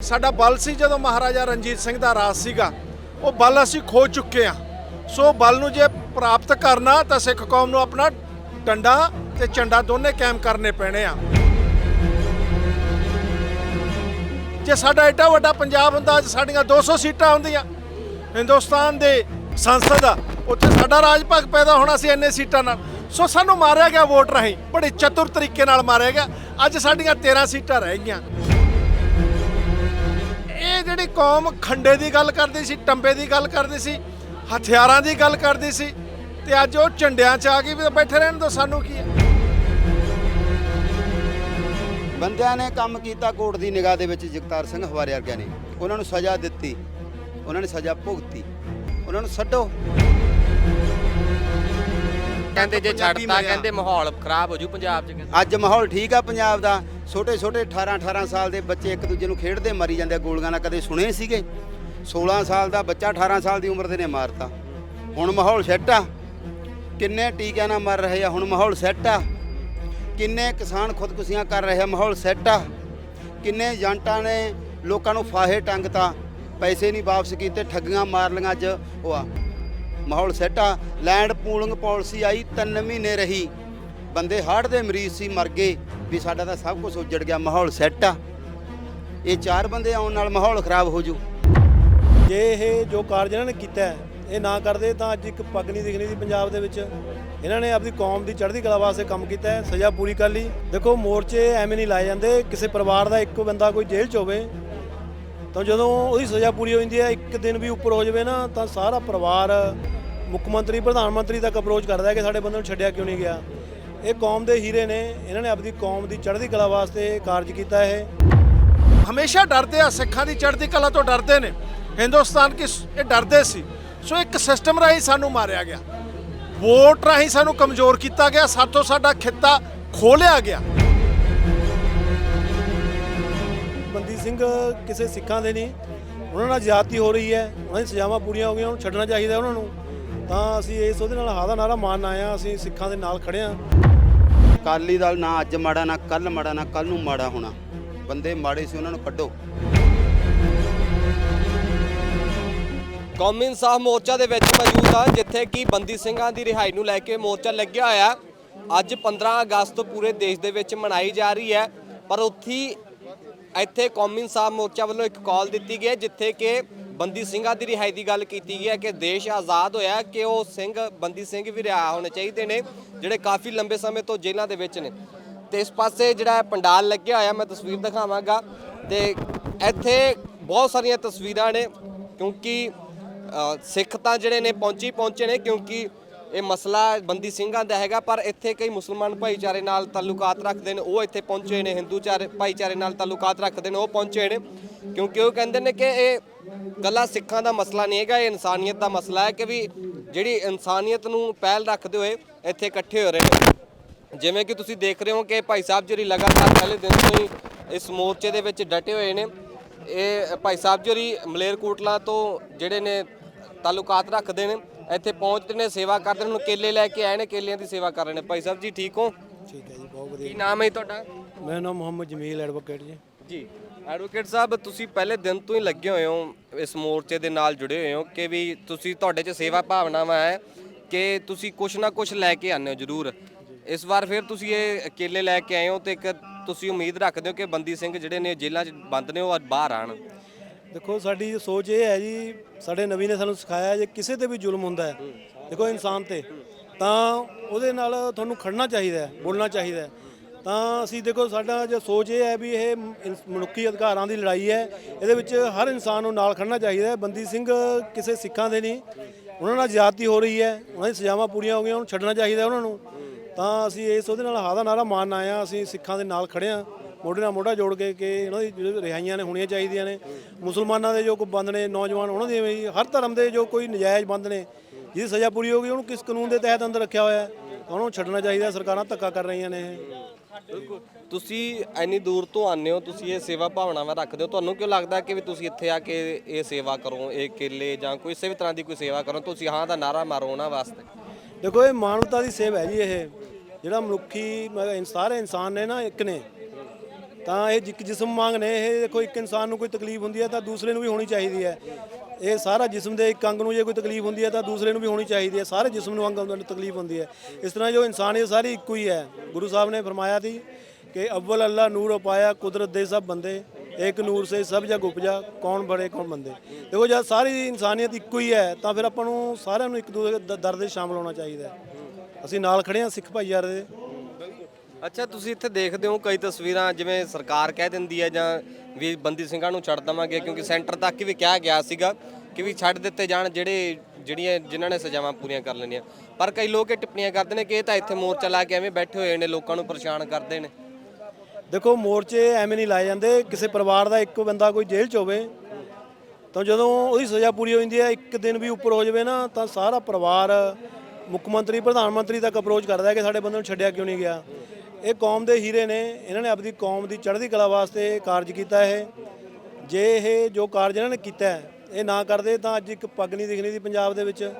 ਸਾਡਾ ਬਲ ਸੀ ਜਦੋਂ ਮਹਾਰਾਜਾ ਰਣਜੀਤ ਸਿੰਘ ਦਾ ਰਾਜ ਸੀਗਾ, ਉਹ ਬਲ ਅਸੀਂ ਖੋ ਚੁੱਕੇ ਆ ਸੋ ਬਲ ਨੂੰ ਜੇ ਪ੍ਰਾਪਤ ਕਰਨਾ ਤਾਂ ਸਿੱਖ ਕੌਮ ਨੂੰ ਆਪਣਾ ਡੰਡਾ ਤੇ ਝੰਡਾ ਦੋਨੇ ਕਾਇਮ ਕਰਨੇ ਪੈਣੇ ਆ। ਜੇ ਸਾਡਾ ਐਡਾ ਵੱਡਾ ਪੰਜਾਬ ਹੁੰਦਾ, ਅੱਜ ਸਾਡੀਆਂ 200 ਸੀਟਾਂ ਹੁੰਦੀਆਂ। ਹਿੰਦੁਸਤਾਨ ਦੇ ਸੰਸਦ ਆ, ਉੱਥੇ ਸਾਡਾ ਰਾਜ ਭਾਗ ਪੈਦਾ ਹੋਣਾ ਸੀ ਇੰਨੇ ਸੀਟਾਂ ਨਾਲ। ਸੋ ਸਾਨੂੰ ਮਾਰਿਆ ਗਿਆ ਵੋਟ ਰਾਹੀਂ, ਬੜੇ ਚਤੁਰ ਤਰੀਕੇ ਨਾਲ ਮਾਰਿਆ ਗਿਆ। ਅੱਜ ਸਾਡੀਆਂ 13 ਸੀਟਾਂ ਰਹਿ ਗਈਆਂ। ਇਹ ਜਿਹੜੀ ਕੌਮ ਖੰਡੇ ਦੀ ਗੱਲ ਕਰਦੀ ਸੀ ਟੰਬੇ ਦੀ ਗੱਲ ਕਰਦੀ ਸੀ ਹਥਿਆਰਾਂ ਦੀ ਗੱਲ ਕਰਦੀ ਸੀ ਤੇ ਅੱਜ ਉਹ ਝੰਡਿਆਂ 'ਚ ਆ ਗਈ ਵੀ ਬੈਠੇ ਰਹਿਣ ਦੋ ਸਾਨੂੰ ਕੀ ਹੈ? ਬੰਦਿਆਂ ਨੇ ਕੰਮ ਕੀਤਾ ਕੋਰਟ ਦੀ ਨਿਗਾਹ ਦੇ ਵਿੱਚ ਜਗਤਾਰ ਸਿੰਘ ਹਵਾਰੇ ਵਰਗਿਆਂ ਨੇ। ਉਹਨਾਂ ਨੂੰ ਸਜ਼ਾ ਦਿੱਤੀ। ਉਹਨਾਂ ਨੇ ਸਜ਼ਾ ਭੁਗਤੀ। ਉਹਨਾਂ ਨੂੰ ਛੱਡੋ। ਕਹਿੰਦੇ ਜੇ ਛੱਡਤਾ। ਕਹਿੰਦੇ ਮਾਹੌਲ ਖਰਾਬ ਹੋ ਜੂ ਪੰਜਾਬ 'ਚ ਕਹਿੰਦੇ। ਅੱਜ ਮਾਹੌਲ ਠੀਕ ਆ ਪੰਜਾਬ ਦਾ। ਛੋਟੇ ਛੋਟੇ 18 18 ਸਾਲ ਦੇ ਬੱਚੇ ਇੱਕ ਦੂਜੇ ਨੂੰ ਖੇਡਦੇ ਮਰੀ ਜਾਂਦੇ ਆ, ਗੋਲੀਆਂ ਨਾਲ ਕਦੇ ਸੁਣੇ ਸੀਗੇ। 16 ਸਾਲ ਦਾ ਬੱਚਾ 18 ਸਾਲ ਦੀ ਉਮਰ ਦੇ ਨੇ ਮਾਰਤਾ। ਹੁਣ ਮਾਹੌਲ ਸੈੱਟ ਆ। ਕਿੰਨੇ ਟੀਕਿਆਂ ਨਾਲ ਮਰ ਰਹੇ ਆ, ਹੁਣ ਮਾਹੌਲ ਸੈੱਟ ਆ। ਕਿੰਨੇ ਕਿਸਾਨ ਖੁਦਕੁਸ਼ੀਆਂ ਕਰ ਰਹੇ ਆ, ਮਾਹੌਲ ਸੈੱਟ ਆ। ਕਿੰਨੇ ਏਜੰਟਾਂ ਨੇ ਲੋਕਾਂ ਨੂੰ ਫਾਹੇ ਟੰਗਤਾ ਪੈਸੇ ਨਹੀਂ ਵਾਪਸ ਕੀਤੇ, ਠੱਗੀਆਂ ਮਾਰ ਲਈਆਂ ਅੱਜ ਉਹ ਆ। ਮਾਹੌਲ ਸੈੱਟ ਆ। ਲੈਂਡ ਪੂਲਿੰਗ ਪਾਲਿਸੀ ਆਈ 3 ਮਹੀਨੇ ਰਹੀ। ਬੰਦੇ ਹਾਰਟ ਦੇ ਮਰੀਜ਼ ਸੀ, ਮਰ ਗਏ ਵੀ ਸਾਡਾ ਤਾਂ ਸਭ ਕੁਝ ਉੱਜੜ ਗਿਆ, ਮਾਹੌਲ ਸੈੱਟ ਆ। ਇਹ ਚਾਰ ਬੰਦੇ ਆਉਣ ਨਾਲ ਮਾਹੌਲ ਖਰਾਬ ਹੋ ਜੂ ਜੇ ਇਹ ਜੋ ਕਾਰਜ ਇਹਨਾਂ ਨੇ ਕੀਤਾ ਇਹ ਨਾ ਕਰਦੇ ਤਾਂ ਅੱਜ ਇੱਕ ਪੱਗ ਨਹੀਂ ਦਿਖਣੀ ਸੀ ਪੰਜਾਬ ਦੇ ਵਿੱਚ। ਇਹਨਾਂ ਨੇ ਆਪਣੀ ਕੌਮ ਦੀ ਚੜ੍ਹਦੀ ਕਲਾ ਵਾਸਤੇ ਕੰਮ ਕੀਤਾ ਹੈ, ਸਜ਼ਾ ਪੂਰੀ ਕਰ ਲਈ। ਦੇਖੋ, ਮੋਰਚੇ ਐਵੇਂ ਨਹੀਂ ਲਾਏ ਜਾਂਦੇ। ਕਿਸੇ ਪਰਿਵਾਰ ਦਾ ਇੱਕੋ ਬੰਦਾ ਕੋਈ ਜੇਲ੍ਹ 'ਚ ਹੋਵੇ, ਤਾਂ ਜਦੋਂ ਉਹਦੀ ਸਜ਼ਾ ਪੂਰੀ ਹੋ ਜਾਂਦੀ ਹੈ, ਇੱਕ ਦਿਨ ਵੀ ਉੱਪਰ ਹੋ ਜਾਵੇ ਨਾ, ਤਾਂ ਸਾਰਾ ਪਰਿਵਾਰ ਮੁੱਖ ਮੰਤਰੀ, ਪ੍ਰਧਾਨ ਮੰਤਰੀ ਤੱਕ ਅਪਰੋਚ ਕਰਦਾ ਹੈ ਕਿ ਸਾਡੇ ਬੰਦੇ ਨੂੰ ਛੱਡਿਆ ਕਿਉਂ ਨਹੀਂ ਗਿਆ। ਇਹ ਕੌਮ ਦੇ ਹੀਰੇ ਨੇ ਇਹਨਾਂ ਨੇ ਆਪਣੀ ਕੌਮ ਦੀ ਚੜ੍ਹਦੀ ਕਲਾ ਵਾਸਤੇ ਕਾਰਜ ਕੀਤਾ ਇਹ। ਹਮੇਸ਼ਾ ਡਰਦੇ ਆ ਸਿੱਖਾਂ ਦੀ ਚੜ੍ਹਦੀ ਕਲਾ ਤੋਂ ਡਰਦੇ ਨੇ। ਹਿੰਦੁਸਤਾਨ ਕੀ ਇਹ ਡਰਦੇ ਸੀ। ਸੋ ਇੱਕ ਸਿਸਟਮ ਰਾਹੀਂ ਸਾਨੂੰ ਮਾਰਿਆ ਗਿਆ। ਵੋਟ ਰਾਹੀਂ ਸਾਨੂੰ ਕਮਜ਼ੋਰ ਕੀਤਾ ਗਿਆ। ਸਾਥੋਂ ਸਾਡਾ ਖਿੱਤਾ ਖੋਲਿਆ ਗਿਆ। ਬੰਦੀ ਸਿੰਘ ਕਿਸੇ ਸਿੱਖਾਂ ਦੇ ਨਹੀਂ। ਉਹਨਾਂ ਨਾਲ ਜ਼ਿਆਦਤੀ ਹੋ ਰਹੀ ਹੈ। ਉਹਨਾਂ ਦੀ ਸਜ਼ਾਵਾਂ ਪੂਰੀਆਂ ਹੋ ਗਈਆਂ ਉਹਨੂੰ ਛੱਡਣਾ ਚਾਹੀਦਾ ਉਹਨਾਂ ਨੂੰ। ਤਾਂ ਅਸੀਂ ਇਸ ਉਹਦੇ ਨਾਲ ਹਾਦਾ ਨਾਰਾ ਮਾਰਨ ਆਏ ਹਾਂ। ਅਸੀਂ ਸਿੱਖਾਂ ਦੇ ਨਾਲ ਖੜੇ ਹਾਂ। ਅਕਾਲੀ ਦਲ ਨਾ ਅੱਜ ਮਾੜਾ, ਨਾ ਕੱਲ ਮਾੜਾ, ਨਾ ਕੱਲ ਨੂੰ ਮਾੜਾ ਹੋਣਾ। ਬੰਦੇ ਮਾੜੇ ਸੀ, ਉਹਨਾਂ ਨੂੰ ਕੱਢੋ। ਕੌਮੀ ਇਨਸਾਫ ਮੋਰਚਾ ਦੇ ਵਿੱਚ ਮੌਜੂਦ ਹਾਂ, ਜਿੱਥੇ ਕਿ ਬੰਦੀ ਸਿੰਘਾਂ ਦੀ ਰਿਹਾਈ ਨੂੰ ਲੈ ਕੇ ਮੋਰਚਾ ਲੱਗਿਆ ਹੋਇਆ ਅੱਜ 15 ਅਗਸਤ ਪੂਰੇ ਦੇਸ਼ ਦੇ ਵਿੱਚ ਮਨਾਈ ਜਾ ਰਹੀ ਹੈ। ਪਰ ਉੱਥੇ ਇੱਥੇ ਕੌਮੀ ਇਨਸਾਫ ਮੋਰਚਾ ਵੱਲੋਂ ਇੱਕ ਕਾਲ ਦਿੱਤੀ ਗਈ ਜਿੱਥੇ ਕਿ ਬੰਦੀ ਸਿੰਘਾਂ ਦੀ ਰਿਹਾਈ ਦੀ ਗੱਲ ਕੀਤੀ ਗਈ ਹੈ ਕਿ ਦੇਸ਼ ਆਜ਼ਾਦ ਹੋਇਆ ਕਿ ਉਹ ਸਿੰਘ, ਬੰਦੀ ਸਿੰਘ ਵੀ ਰਿਹਾ ਹੋਣੇ ਚਾਹੀਦੇ ਨੇ, ਜਿਹੜੇ ਕਾਫੀ ਲੰਬੇ ਸਮੇਂ ਤੋਂ ਜੇਲ੍ਹਾਂ ਦੇ ਵਿੱਚ ਨੇ। ਤੇ ਇਸ ਪਾਸੇ ਜਿਹੜਾ ਪੰਡਾਲ ਲੱਗਿਆ ਹੋਇਆ, ਮੈਂ ਤਸਵੀਰ ਦਿਖਾਵਾਂਗਾ। ਤੇ ਇੱਥੇ ਬਹੁਤ ਸਾਰੀਆਂ ਤਸਵੀਰਾਂ ਨੇ, ਕਿਉਂਕਿ ਸਿੱਖ ਤਾਂ ਜਿਹੜੇ ਨੇ ਪਹੁੰਚੀ ਪਹੁੰਚੇ ਨੇ, ਕਿਉਂਕਿ ਇਹ ਮਸਲਾ ਬੰਦੀ ਸਿੰਘਾਂ ਦਾ ਹੈਗਾ, ਪਰ ਇੱਥੇ ਕਈ ਮੁਸਲਮਾਨ ਭਾਈਚਾਰੇ ਨਾਲ ਤਾਲੁਕਾਤ ਰੱਖਦੇ ਨੇ, ਉਹ ਇੱਥੇ ਪਹੁੰਚੇ ਨੇ, ਹਿੰਦੂ ਚਾਰੇ ਭਾਈਚਾਰੇ ਨਾਲ ਤਾਲੁਕਾਤ ਰੱਖਦੇ ਨੇ, ਉਹ ਪਹੁੰਚੇ ਨੇ। ਕਿਉਂਕਿ ਉਹ ਕਹਿੰਦੇ ਨੇ ਕਿ ਇਹ ਗੱਲਾਂ ਸਿੱਖਾਂ ਦਾ ਮਸਲਾ ਨਹੀਂ ਹੈਗਾ, ਇਹ ਇਨਸਾਨੀਅਤ ਦਾ ਮਸਲਾ ਹੈ ਕਿ ਵੀ ਜਿਹੜੀ ਇਨਸਾਨੀਅਤ ਨੂੰ ਪਹਿਲ ਰੱਖਦੇ ਹੋਏ ਇੱਥੇ ਇਕੱਠੇ ਹੋ ਰਹੇ ਨੇ। ਜਿਵੇਂ ਕਿ ਤੁਸੀਂ ਦੇਖ ਰਹੇ ਹੋ ਕਿ ਭਾਈ ਸਾਹਿਬ ਜਿਹੜੀ ਲਗਾਤਾਰ ਪਹਿਲੇ ਦਿਨ ਤੋਂ ਹੀ ਇਸ ਮੋਰਚੇ ਦੇ ਵਿੱਚ ਡਟੇ ਹੋਏ ਨੇ। ਇਹ ਭਾਈ ਸਾਹਿਬ ਜਿਹੜੀ ਮਲੇਰਕੋਟਲਾ ਤੋਂ ਜਿਹੜੇ ਨੇ ਤਾਲੁਕਾਤ ਰੱਖਦੇ ਨੇ। ਇੱਥੇ ਪਹੁੰਚਦੇ ਨੇ ਸੇਵਾ ਕਰਦੇ ਨੇ ਕੇਲੇ ਲੈ ਕੇ ਆਏ ਨੇ ਕੇਲਿਆਂ ਦੀ ਸੇਵਾ ਕਰ ਰਹੇ ਨੇ। ਭਾਈ ਸਾਹਿਬ ਜੀ ਠੀਕ ਹੋ? ਠੀਕ ਹੈ ਜੀ ਬਹੁਤ ਕੀ ਵਧੀਆ ਨਾਮ ਹੈ ਤੁਹਾਡਾ? ਮੇਰਾ ਨਾਮ ਮੁਹੰਮਦ ਜਮੀਲ ਐਡਵੋਕੇਟ ਜੀ। ਜੀ। ਐਡਵੋਕੇਟ ਸਾਹਿਬ ਤੁਸੀਂ ਪਹਿਲੇ ਦਿਨ ਤੋਂ ਹੀ ਲੱਗੇ ਹੋਏ ਹੋ ਇਸ ਮੋਰਚੇ ਦੇ ਨਾਲ ਜੁੜੇ ਹੋਏ ਹੋ ਕਿ ਵੀ ਤੁਸੀਂ ਤੁਹਾਡੇ 'ਚ ਸੇਵਾ ਭਾਵਨਾਵਾਂ ਹੈ ਕਿ ਤੁਸੀਂ ਕੁਛ ਨਾ ਕੁਛ ਲੈ ਕੇ ਆਉਂਦੇ ਹੋ ਜ਼ਰੂਰ। ਇਸ ਵਾਰ ਫਿਰ ਤੁਸੀਂ ਇਹ ਕੇਲੇ ਲੈ ਕੇ ਆਏ ਹੋ ਤੇ ਇੱਕ ਤੁਸੀਂ ਉਮੀਦ ਰੱਖਦੇ ਹੋ ਕਿ ਬੰਦੀ ਸਿੰਘ ਜਿਹੜੇ ਨੇ ਜੇਲ੍ਹਾਂ 'ਚ ਬੰਦ ਨੇ ਉਹ ਬਾਹਰ ਆਣ ਦੇਖੋ, ਸਾਡੀ ਸੋਚ ਇਹ ਹੈ ਜੀ, ਸਾਡੇ ਨਵੀ ਨੇ ਸਾਨੂੰ ਸਿਖਾਇਆ ਜੇ ਕਿਸੇ ਤੇ ਵੀ ਜ਼ੁਲਮ ਹੁੰਦਾ ਹੈ, ਦੇਖੋ ਇਨਸਾਨ ਤੇ, ਤਾਂ ਉਹਦੇ ਨਾਲ ਤੁਹਾਨੂੰ ਖੜਨਾ ਚਾਹੀਦਾ ਹੈ, ਬੋਲਣਾ ਚਾਹੀਦਾ ਹੈ। ਤਾਂ ਅਸੀਂ ਦੇਖੋ, ਸਾਡਾ ਜੋ ਸੋਚ ਇਹ ਹੈ ਵੀ ਇਹ ਮਨੁੱਖੀ ਅਧਿਕਾਰਾਂ ਦੀ ਲੜਾਈ ਹੈ, ਇਹਦੇ ਵਿੱਚ ਹਰ ਇਨਸਾਨ ਨੂੰ ਨਾਲ ਖੜਨਾ ਚਾਹੀਦਾ ਹੈ। ਬੰਦੀ ਸਿੰਘ ਕਿਸੇ ਸਿੱਖਾਂ ਦੇ ਨਹੀਂ, ਉਹਨਾਂ ਨਾਲ ਜ਼ਿਆਦਤੀ ਹੋ ਰਹੀ ਹੈ, ਉਹਨਾਂ ਦੀ ਸਜ਼ਾਵਾਂ ਪੂਰੀਆਂ ਹੋ ਗਈਆਂ, ਉਹਨੂੰ ਛੱਡਣਾ ਚਾਹੀਦਾ ਉਹਨਾਂ ਨੂੰ। ਤਾਂ ਅਸੀਂ ਇਸ ਉਹਦੇ ਨਾਲ ਹਾਦਾ ਨਾਰਾ ਮਾਰਨ ਆਏ ਹਾਂ, ਅਸੀਂ ਸਿੱਖਾਂ ਦੇ ਨਾਲ ਖੜੇ ਹਾਂ। ਮੋਢੇ ਨਾਲ ਮੋਢਾ ਜੋੜ ਕੇ ਕਿ ਇਹਨਾਂ ਦੀ ਜਿਹੜੀ ਰਿਹਾਈਆਂ ਨੇ ਹੋਣੀਆਂ ਚਾਹੀਦੀਆਂ ਨੇ। ਮੁਸਲਮਾਨਾਂ ਦੇ ਜੋ ਕੋਈ ਬੰਦ ਨੇ ਨੌਜਵਾਨ ਉਹਨਾਂ ਦੀ ਵੀ ਹਰ ਧਰਮ ਦੇ ਜੋ ਕੋਈ ਨਜਾਇਜ਼ ਬੰਦ ਨੇ ਜਿਹਦੀ ਸਜ਼ਾ ਪੂਰੀ ਹੋ ਗਈ ਉਹਨੂੰ ਕਿਸ ਕਾਨੂੰਨ ਦੇ ਤਹਿਤ ਅੰਦਰ ਰੱਖਿਆ ਹੋਇਆ ਹੈ ਉਹਨੂੰ ਛੱਡਣਾ ਚਾਹੀਦਾ ਸਰਕਾਰਾਂ ਧੱਕਾ ਕਰ ਰਹੀਆਂ ਨੇ। ਇਹ ਬਿਲਕੁਲ। ਤੁਸੀਂ ਇੰਨੀ ਦੂਰ ਤੋਂ ਆਉਂਦੇ ਹੋ ਤੁਸੀਂ ਇਹ ਸੇਵਾ ਭਾਵਨਾਵਾਂ ਰੱਖਦੇ ਹੋ ਤੁਹਾਨੂੰ ਕਿਉਂ ਲੱਗਦਾ ਕਿ ਵੀ ਤੁਸੀਂ ਇੱਥੇ ਆ ਕੇ ਇਹ ਸੇਵਾ ਕਰੋ ਇਹ ਕੇਲੇ ਜਾਂ ਕੋਈ ਕਿਸੇ ਵੀ ਤਰ੍ਹਾਂ ਦੀ ਕੋਈ ਸੇਵਾ ਕਰੋ ਤੁਸੀਂ ਹਾਂ ਦਾ ਨਾਰਾ ਮਾਰੋ ਉਹਨਾਂ ਵਾਸਤੇ? ਦੇਖੋ ਇਹ ਮਾਨਵਤਾ ਦੀ ਸੇਵਾ ਹੈ ਜੀ ਇਹ। ਜਿਹੜਾ ਮਨੁੱਖੀ ਮੈਂ ਸਾਰੇ ਇਨਸਾਨ ਨੇ ਨਾ ਇੱਕ ਨੇ ਤਾਂ ਇਹ ਜਿ- ਜਿਸਮ ਵਾਂਗ ਨੇ, ਇਹ ਦੇਖੋ ਇੱਕ ਇਨਸਾਨ ਨੂੰ ਕੋਈ ਤਕਲੀਫ ਹੁੰਦੀ ਹੈ ਤਾਂ ਦੂਸਰੇ ਨੂੰ ਵੀ ਹੋਣੀ ਚਾਹੀਦੀ ਹੈ। ਇਹ ਸਾਰਾ ਜਿਸਮ ਦੇ ਇੱਕ ਅੰਗ ਨੂੰ ਜੇ ਕੋਈ ਤਕਲੀਫ ਹੁੰਦੀ ਹੈ ਤਾਂ ਦੂਸਰੇ ਨੂੰ ਵੀ ਹੋਣੀ ਚਾਹੀਦੀ ਹੈ। ਸਾਰੇ ਜਿਸਮ ਨੂੰ ਅੰਗ ਨੂੰ ਤਕਲੀਫ ਹੁੰਦੀ ਹੈ। ਇਸ ਤਰ੍ਹਾਂ ਜੋ ਇਨਸਾਨੀਅਤ ਸਾਰੀ ਇੱਕੋ ਹੀ ਹੈ। ਗੁਰੂ ਸਾਹਿਬ ਨੇ ਫਰਮਾਇਆ ਸੀ ਕਿ ਅਵਲ ਅੱਲਾ ਨੂਰ ਉਪਾਇਆ, ਕੁਦਰਤ ਦੇ ਸਭ ਬੰਦੇ ਇੱਕ ਨੂਰ ਸੇ ਸਭ ਜਗ ਉਪਜਾ, ਕੌਣ ਬੜੇ, ਕੌਣ ਬੰਦੇ ਦੇਖੋ ਜਦ ਸਾਰੀ ਇਨਸਾਨੀਅਤ ਇੱਕੋ ਹੀ ਹੈ, ਤਾਂ ਫਿਰ ਆਪਾਂ ਨੂੰ ਸਾਰਿਆਂ ਨੂੰ ਇੱਕ ਦੂਜੇ ਦੇ ਦਰਦ 'ਚ ਸ਼ਾਮਲ ਹੋਣਾ ਚਾਹੀਦਾ ਹੈ। ਅਸੀਂ ਨਾਲ ਖੜੇ ਹਾਂ ਸਿੱਖ ਭਾਈਚਾਰੇ ਦੇ। ਅੱਛਾ, ਤੁਸੀਂ ਇੱਥੇ ਦੇਖਦੇ ਹੋ ਕਈ ਤਸਵੀਰਾਂ ਜਿਵੇਂ ਸਰਕਾਰ ਕਹਿ ਦਿੰਦੀ ਹੈ ਜਾਂ ਵੀ ਬੰਦੀ ਸਿੰਘਾਂ ਨੂੰ ਛੱਡ ਦਵਾਂਗੇ ਕਿਉਂਕਿ ਸੈਂਟਰ ਤੱਕ ਵੀ ਕਿਹਾ ਗਿਆ ਸੀਗਾ ਕਿ ਵੀ ਛੱਡ ਦਿੱਤੇ ਜਾਣ ਜਿਹੜੇ, ਜਿਹੜੀਆਂ, ਜਿਨ੍ਹਾਂ ਨੇ ਸਜ਼ਾਵਾਂ ਪੂਰੀਆਂ ਕਰ ਲੈਣੀਆਂ। ਪਰ ਕਈ ਲੋਕ ਇਹ ਟਿੱਪਣੀਆਂ ਕਰਦੇ ਨੇ ਕਿ ਇਹ ਤਾਂ ਇੱਥੇ ਮੋਰਚਾ ਲਾ ਕੇ ਐਵੇਂ ਬੈਠੇ ਹੋਏ ਨੇ, ਲੋਕਾਂ ਨੂੰ ਪਰੇਸ਼ਾਨ ਕਰਦੇ ਨੇ। ਦੇਖੋ, ਮੋਰਚੇ ਐਵੇਂ ਨਹੀਂ ਲਾਏ ਜਾਂਦੇ। ਕਿਸੇ ਪਰਿਵਾਰ ਦਾ ਇੱਕੋ ਬੰਦਾ ਕੋਈ ਜੇਲ੍ਹ 'ਚ ਹੋਵੇ, ਤਾਂ ਜਦੋਂ ਉਹਦੀ ਸਜ਼ਾ ਪੂਰੀ ਹੋ ਜਾਂਦੀ ਹੈ, ਇੱਕ ਦਿਨ ਵੀ ਉੱਪਰ ਹੋ ਜਾਵੇ ਨਾ, ਤਾਂ ਸਾਰਾ ਪਰਿਵਾਰ ਮੁੱਖ ਮੰਤਰੀ, ਪ੍ਰਧਾਨ ਮੰਤਰੀ ਤੱਕ ਅਪਰੋਚ ਕਰਦਾ ਹੈ ਕਿ ਸਾਡੇ ਬੰਦੇ ਨੂੰ ਛੱਡਿਆ ਕਿਉਂ ਨਹੀਂ ਗਿਆ। ਇਹ ਕੌਮ ਦੇ ਹੀਰੇ ਨੇ, ਇਹਨਾਂ ਨੇ ਆਪਣੀ ਕੌਮ ਦੀ ਚੜ੍ਹਦੀ ਕਲਾ ਵਾਸਤੇ ਕਾਰਜ ਕੀਤਾ ਇਹ। ਜੇ ਇਹ ਜੋ ਕਾਰਜ ਇਹਨਾਂ ਨੇ ਕੀਤਾ ਇਹ ਨਾ ਕਰਦੇ ਤਾਂ ਅੱਜ ਇੱਕ ਪੱਗ ਨਹੀਂ ਦਿਖਣੀ ਸੀ ਪੰਜਾਬ ਦੇ ਵਿੱਚ।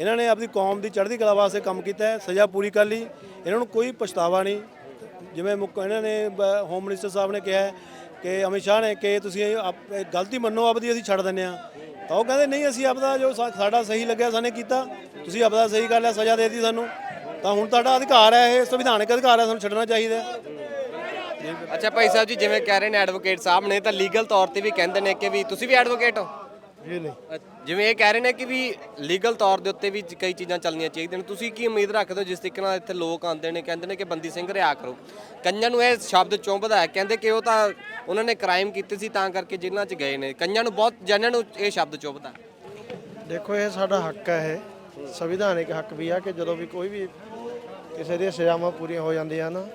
ਇਹਨਾਂ ਨੇ ਆਪਣੀ ਕੌਮ ਦੀ ਚੜ੍ਹਦੀ ਕਲਾ ਵਾਸਤੇ ਕੰਮ ਕੀਤਾ ਸਜ਼ਾ ਪੂਰੀ ਕਰ ਲਈ। ਇਹਨਾਂ ਨੂੰ ਕੋਈ ਪਛਤਾਵਾ ਨਹੀਂ। ਜਿਵੇਂ ਮੁੱਖ ਇਹਨਾਂ ਨੇ ਹੋਮ ਮਿਨਿਸਟਰ ਸਾਹਿਬ ਨੇ ਕਿਹਾ ਕਿ ਅਮਿਤ ਸ਼ਾਹ ਨੇ ਕਿ ਤੁਸੀਂ ਆਪ- ਗਲਤੀ ਮੰਨੋ, ਆਪਦੀ ਅਸੀਂ ਛੱਡ ਦਿੰਨੇ ਆ ਤਾਂ ਉਹ ਕਹਿੰਦੇ, ਨਹੀਂ, ਅਸੀਂ ਆਪਦਾ ਜੋ ਸਾਡਾ ਸਹੀ ਲੱਗਿਆ, ਸਾਨੇ ਕੀਤਾ। ਤੁਸੀਂ ਆਪਦਾ ਸਹੀ ਕਰ ਲਿਆ, ਸਜ਼ਾ ਦੇ ਦਿੱਤੀ ਸਾਨੂੰ। ਤਾਂ ਹੁਣ ਤੁਹਾਡਾ ਅਧਿਕਾਰ ਹੈ ਇਹ ਸੰਵਿਧਾਨਕ ਅਧਿਕਾਰ ਹੈ ਸਾਨੂੰ ਛੱਡਣਾ ਚਾਹੀਦਾ ਹੈ। ਅੱਛਾ ਭਾਈ ਸਾਹਿਬ ਜੀ ਜਿਵੇਂ ਕਹਿ ਰਹੇ ਨੇ ਐਡਵੋਕੇਟ ਸਾਹਿਬ ਨੇ ਤਾਂ ਲੀਗਲ ਤੌਰ ਤੇ ਵੀ ਕਹਿੰਦੇ ਨੇ ਕਿ ਵੀ ਤੁਸੀਂ ਵੀ ਐਡਵੋਕੇਟ ਹੋ? ਜੀ ਨਹੀਂ। ਜਿਵੇਂ ਇਹ ਕਹਿ ਰਹੇ ਨੇ ਕਿ ਵੀ ਲੀਗਲ ਤੌਰ ਦੇ ਉੱਤੇ ਵੀ ਕਈ ਚੀਜ਼ਾਂ ਚੱਲਣੀਆਂ ਚਾਹੀਦੀਆਂ ਨੇ। ਤੁਸੀਂ ਕੀ ਉਮੀਦ ਰੱਖਦੇ ਹੋ ਜਿਸ ਤਰੀਕੇ ਨਾਲ ਇੱਥੇ ਲੋਕ ਆਉਂਦੇ ਨੇ ਕਹਿੰਦੇ ਨੇ ਕਿ ਬੰਦੀ ਸਿੰਘ ਰਿਹਾ ਕਰੋ? ਕਈਆਂ ਨੂੰ ਇਹ ਸ਼ਬਦ ਚੁੰਬਦਾ ਹੈ ਕਹਿੰਦੇ ਕਿ ਉਹ ਤਾਂ ਉਹਨਾਂ ਨੇ ਕ੍ਰਾਈਮ ਕੀਤੇ ਸੀ ਤਾਂ ਕਰਕੇ ਜੇਲ੍ਹਾਂ 'ਚ ਗਏ ਨੇ। ਕਈਆਂ ਨੂੰ ਬਹੁਤ ਜਨਾਂ ਨੂੰ ਇਹ ਸ਼ਬਦ ਚੁੰਬਦਾ ਦੇਖੋ ਇਹ ਸਾਡਾ ਹੱਕ ਹੈ ਇਹ ਸੰਵਿਧਾਨਿਕ ਹੱਕ ਵੀ ਆ ਕਿ ਜਦੋਂ ਵੀ ਕੋਈ ਵੀ ਕਿਸੇ ਦੀਆਂ ਸਜ਼ਾਵਾਂ ਪੂਰੀਆਂ ਹੋ ਜਾਂਦੀਆਂ ਹਨ,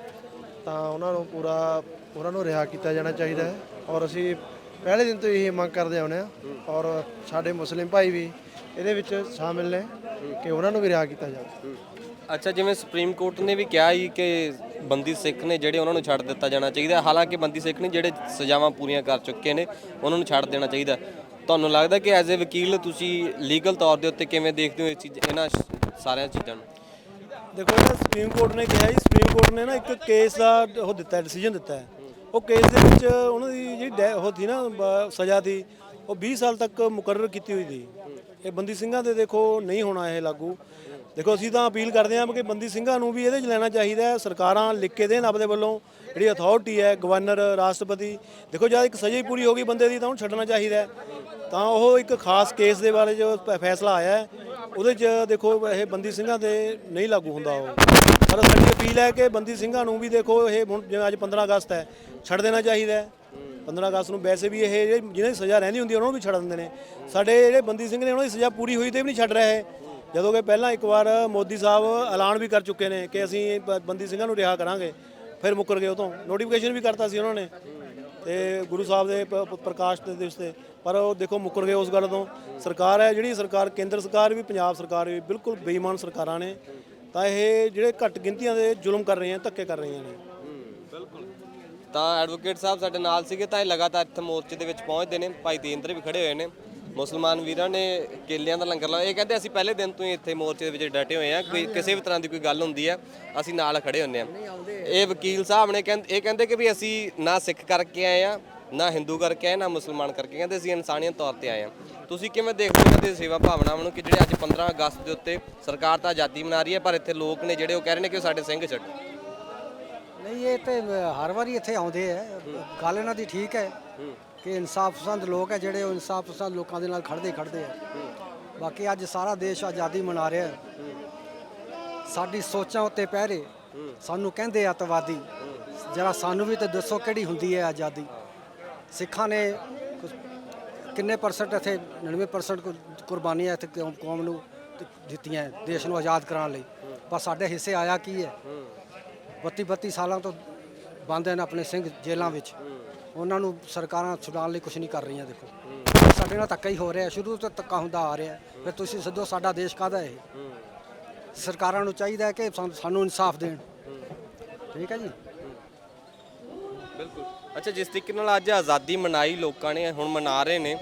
ਤਾਂ ਉਹਨਾਂ ਨੂੰ ਪੂਰਾ, ਉਹਨਾਂ ਨੂੰ ਰਿਹਾ ਕੀਤਾ ਜਾਣਾ ਚਾਹੀਦਾ ਹੈ। ਔਰ ਅਸੀਂ ਪਹਿਲੇ ਦਿਨ ਤੋਂ ਇਹ ਮੰਗ ਕਰਦੇ ਆਉਂਦੇ ਆ ਔਰ ਸਾਡੇ ਮੁਸਲਿਮ ਭਾਈ ਵੀ ਇਹਦੇ ਵਿੱਚ ਸ਼ਾਮਿਲ ਨੇ ਕਿ ਉਹਨਾਂ ਨੂੰ ਵੀ ਰਿਹਾ ਕੀਤਾ ਜਾਵੇ। ਅੱਛਾ, ਜਿਵੇਂ ਸੁਪਰੀਮ ਕੋਰਟ ਨੇ ਵੀ ਕਿਹਾ ਸੀ ਕਿ ਬੰਦੀ ਸਿੱਖ ਨੇ ਜਿਹੜੇ ਉਹਨਾਂ ਨੂੰ ਛੱਡ ਦਿੱਤਾ ਜਾਣਾ ਚਾਹੀਦਾ, ਹਾਲਾਂਕਿ ਬੰਦੀ ਸਿੱਖ ਨੇ ਜਿਹੜੇ ਸਜ਼ਾਵਾਂ ਪੂਰੀਆਂ ਕਰ ਚੁੱਕੇ ਨੇ, ਉਹਨਾਂ ਨੂੰ ਛੱਡ ਦੇਣਾ ਚਾਹੀਦਾ। ਤੁਹਾਨੂੰ ਲੱਗਦਾ ਕਿ ਐਜ਼ ਅ ਵਕੀਲ ਤੁਸੀਂ ਲੀਗਲ ਤੌਰ ਦੇ ਉੱਤੇ ਕਿਵੇਂ ਦੇਖਦੇ ਹੋ ਇਹ ਚੀਜ਼, ਇਹਨਾਂ ਸ਼- ਸਾਰੀਆਂ ਚੀਜ਼ਾਂ ਨੂੰ? ਦੇਖੋ ਇਹ ਸੁਪਰੀਮ ਕੋਰਟ ਨੇ ਕਿਹਾ ਜੀ, ਸੁਪਰੀਮ ਕੋਰਟ ਨੇ ਨਾ ਇੱਕ ਕੇਸ ਦਾ ਉਹ ਦਿੱਤਾ ਡਿਸੀਜਨ ਦਿੱਤਾ ਹੈ। ਉਹ ਕੇਸ ਦੇ ਵਿੱਚ ਉਹਨਾਂ ਦੀ ਜਿਹੜੀ ਡੈ- ਉਹ ਸੀ ਨਾ, ਬ- ਸਜ਼ਾ ਦੀ ਉਹ 20 ਸਾਲ ਤੱਕ ਮੁਕਰਰ ਕੀਤੀ ਹੋਈ ਸੀ ਇਹ ਬੰਦੀ ਸਿੰਘਾਂ ਦੇ ਦੇਖੋ ਨਹੀਂ ਹੋਣਾ ਇਹ ਲਾਗੂ। ਦੇਖੋ ਅਸੀਂ ਤਾਂ ਅਪੀਲ ਕਰਦੇ ਹਾਂ ਕਿ ਬੰਦੀ ਸਿੰਘਾਂ ਨੂੰ ਵੀ ਇਹਦੇ 'ਚ ਲੈਣਾ ਚਾਹੀਦਾ ਹੈ, ਸਰਕਾਰਾਂ ਲਿਖ ਕੇ ਦੇਣ ਆਪਦੇ ਵੱਲੋਂ। ਜਿਹੜੀ ਅਥਾਰਟੀ ਹੈ ਗਵਰਨਰ ਰਾਸ਼ਟਰਪਤੀ, ਦੇਖੋ ਜਦ ਇੱਕ ਸਜ਼ਾ ਹੀ ਪੂਰੀ ਹੋ ਗਈ ਬੰਦੇ ਦੀ ਤਾਂ ਉਹਨੂੰ ਛੱਡਣਾ ਚਾਹੀਦਾ ਹੈ। ਤਾਂ ਉਹ ਇੱਕ ਖਾਸ ਕੇਸ ਦੇ ਬਾਰੇ ਜੋ ਪ- ਫੈਸਲਾ ਆਇਆ ਹੈ, ਉਹਦੇ 'ਚ ਦੇਖੋ ਇਹ ਬੰਦੀ ਸਿੰਘਾਂ ਤੇ ਨਹੀਂ ਲਾਗੂ ਹੁੰਦਾ ਉਹ। ਪਰ ਸਾਡੀ ਅਪੀਲ ਹੈ ਕਿ ਬੰਦੀ ਸਿੰਘਾਂ ਨੂੰ ਵੀ ਦੇਖੋ ਇਹ ਹੁਣ ਜਿਵੇਂ ਅੱਜ 15 ਅਗਸਤ ਹੈ, ਛੱਡ ਦੇਣਾ ਚਾਹੀਦਾ ਹੈ। 15 ਅਗਸਤ ਨੂੰ ਵੈਸੇ ਵੀ ਇਹ ਜਿਹੜੇ- ਜਿਹਨਾਂ ਦੀ ਸਜ਼ਾ ਰਹਿੰਦੀ ਹੁੰਦੀ ਹੈ, ਉਹਨਾਂ ਨੂੰ ਵੀ ਛੱਡ ਦਿੰਦੇ ਨੇ। ਸਾਡੇ ਜਿਹੜੇ ਬੰਦੀ ਸਿੰਘ ਨੇ, ਉਹਨਾਂ ਦੀ ਸਜ਼ਾ ਪੂਰੀ ਹੋਈ ਤੇ ਵੀ ਨਹੀਂ ਛੱਡ ਰਹੇ। ਜਦੋਂ ਕਿ ਪਹਿਲਾਂ ਇੱਕ ਵਾਰ ਮੋਦੀ ਸਾਹਿਬ ਐਲਾਨ ਵੀ ਕਰ ਚੁੱਕੇ ਨੇ ਕਿ ਅਸੀਂ ਬ- ਬੰਦੀ ਸਿੰਘਾਂ ਨੂੰ ਰਿਹਾ ਕਰਾਂਗੇ। ਫਿਰ ਮੁੱਕਰ ਗਏ ਉਹ ਤੋਂ ਨੋਟੀਫਿਕੇਸ਼ਨ ਵੀ ਕਰਤਾ ਸੀ ਉਹਨਾਂ ਨੇ। ਤੇ ਗੁਰੂ ਸਾਹਿਬ ਦੇ ਪ- ਪ- ਪ੍ਰਕਾਸ਼ ਦੇ ਦਿਵਸ ਤੇ। ਪਰ ਉਹ ਦੇਖੋ ਮੁੱਕਰ ਗਏ ਉਸ ਗੱਲ ਤੋਂ। ਸਰਕਾਰ ਹੈ ਜਿਹੜੀ ਸਰਕਾਰ, ਕੇਂਦਰ ਸਰਕਾਰ ਵੀ, ਪੰਜਾਬ ਸਰਕਾਰ ਵੀ ਬਿਲਕੁਲ ਬੇਈਮਾਨ ਸਰਕਾਰਾਂ ਨੇ। ਤਾਂ ਇਹ ਜਿਹੜੇ ਘੱਟ ਗਿਣਤੀਆਂ ਦੇ ਜ਼ੁਲਮ ਕਰ ਰਹੀਆਂ, ਧੱਕੇ ਕਰ ਰਹੀਆਂ ਨੇ। ਤਾਂ ਐਡਵੋਕੇਟ ਸਾਹਿਬ ਸਾਡੇ ਨਾਲ ਸੀਗੇ, ਤਾਂ ਇਹ ਲਗਾਤਾਰ ਇੱਥੇ ਮੋਰਚੇ ਦੇ ਵਿੱਚ ਪਹੁੰਚਦੇ ਨੇ। ਭਾਈ ਦੇਂਦਰ ਵੀ ਖੜੇ ਹੋਏ ਨੇ। ਮੁਸਲਮਾਨ ਵੀਰਾਂ ਨੇ ਕੇਲਿਆਂ ਦਾ ਲੰਗਰ ਲਾਇਆ। ਇਹ ਕਹਿੰਦੇ ਅਸੀਂ ਪਹਿਲੇ ਦਿਨ ਤੋਂ ਹੀ ਇੱਥੇ ਮੋਰਚੇ ਦੇ ਵਿੱਚ ਡਟੇ ਹੋਏ ਆ ਕੋਈ ਕਿਸੇ ਵੀ ਤਰ੍ਹਾਂ ਦੀ ਕੋਈ ਗੱਲ ਹੁੰਦੀ ਹੈ ਅਸੀਂ ਨਾਲ ਖੜੇ ਹੁੰਦੇ ਆ ਇਹ ਵਕੀਲ ਸਾਹਿਬ ਨੇ ਕਹਿੰਦੇ ਇਹ ਕਹਿੰਦੇ ਕਿ ਵੀ ਅਸੀਂ ਨਾ ਸਿੱਖ ਕਰਕੇ ਆਏ ਆ ਨਾ ਹਿੰਦੂ ਕਰਕੇ ਆਏ ਨਾ ਮੁਸਲਮਾਨ ਕਰਕੇ ਕਹਿੰਦੇ ਅਸੀਂ ਇਨਸਾਨੀਅਤ ਤੌਰ ਤੇ ਆਏ ਆ ਤੁਸੀਂ ਕਿਵੇਂ ਦੇਖਦੇ ਹੋ ਦੀ ਸੇਵਾ ਭਾਵਨਾਵਾਂ ਨੂੰ ਕਿ ਜਿਹੜੇ ਅੱਜ 15 ਅਗਸਤ ਦੇ ਉੱਤੇ ਸਰਕਾਰ ਤਾਂ ਆਜ਼ਾਦੀ ਮਨਾ ਰਹੀ ਹੈ ਪਰ ਇੱਥੇ ਲੋਕ ਨੇ ਜਿਹੜੇ ਉਹ ਕਹਿ ਰਹੇ ਨੇ ਕਿ ਸਾਡੇ ਸਿੰਘ ਛੱਡੋ। ਨਹੀਂ ਇਹ ਤੇ ਹਰ ਵਾਰੀ ਇੱਥੇ ਆਉਂਦੇ ਆ। ਗੱਲ ਇਹਨਾਂ ਦੀ ਠੀਕ ਹੈ। ਕਿ ਇਨਸਾਫ ਪਸੰਦ ਲੋਕ ਹੈ ਜਿਹੜੇ ਉਹ ਇਨਸਾਫ ਪਸੰਦ ਲੋਕਾਂ ਦੇ ਨਾਲ ਖੜਦੇ ਹੀ ਖੜਦੇ ਆ। ਬਾਕੀ ਅੱਜ ਸਾਰਾ ਦੇਸ਼ ਆਜ਼ਾਦੀ ਮਨਾ ਰਿਹਾ ਹੈ। ਸਾਡੀ ਸੋਚਾਂ ਉੱਤੇ ਪਹਿਰੇ ਸਾਨੂੰ ਕਹਿੰਦੇ ਅੱਤਵਾਦੀ, ਜਰਾ ਸਾਨੂੰ ਵੀ ਤੇ ਦੱਸੋ ਕਿਹੜੀ ਹੁੰਦੀ ਹੈ ਆਜ਼ਾਦੀ? ਸਿੱਖਾਂ ਨੇ ਕਿੰਨੇ ਪਰਸੈਂਟ ਇੱਥੇ 99% ਕੁਰਬਾਨੀਆਂ ਇੱਥੇ ਕੌਮ ਕੌਮ ਨੂੰ ਦਿੱਤੀਆਂ ਦੇਸ਼ ਨੂੰ ਆਜ਼ਾਦ ਕਰਾਉਣ ਲਈ। ਪਰ ਸਾਡੇ ਹਿੱਸੇ ਆਇਆ ਕੀ ਹੈ? 32 32 ਸਾਲਾਂ ਤੋਂ ਬੰਦ ਹਨ ਆਪਣੇ ਸਿੰਘ ਜੇਲ੍ਹਾਂ ਵਿੱਚ। ਉਹਨਾਂ ਨੂੰ ਸਰਕਾਰਾਂ ਸੁਣਾਉਣ ਲਈ ਕੁਝ ਨਹੀਂ ਕਰ ਰਹੀਆਂ, ਦੇਖੋ। ਸਾਡੇ ਨਾਲ ਧੱਕਾ ਹੀ ਹੋ ਰਿਹਾ, ਸ਼ੁਰੂ ਤੋਂ ਧੱਕਾ ਹੁੰਦਾ ਆ ਰਿਹਾ। ਫਿਰ ਤੁਸੀਂ ਸੱਦੋ ਸਾਡਾ ਦੇਸ਼ ਕਾਹਦਾ ਇਹ? ਸਰਕਾਰਾਂ ਨੂੰ ਚਾਹੀਦਾ ਹੈ ਕਿ ਸਾਨੂੰ- ਸਾਨੂੰ ਇਨਸਾਫ ਦੇਣ। ਠੀਕ ਹੈ ਜੀ? ਬਿਲਕੁਲ। ਅੱਛਾ, ਜਿਸ ਤਰੀਕੇ ਨਾਲ ਅੱਜ ਆਜ਼ਾਦੀ ਮਨਾਈ ਲੋਕਾਂ ਨੇ, ਹੁਣ ਮਨਾ ਰਹੇ ਨੇ,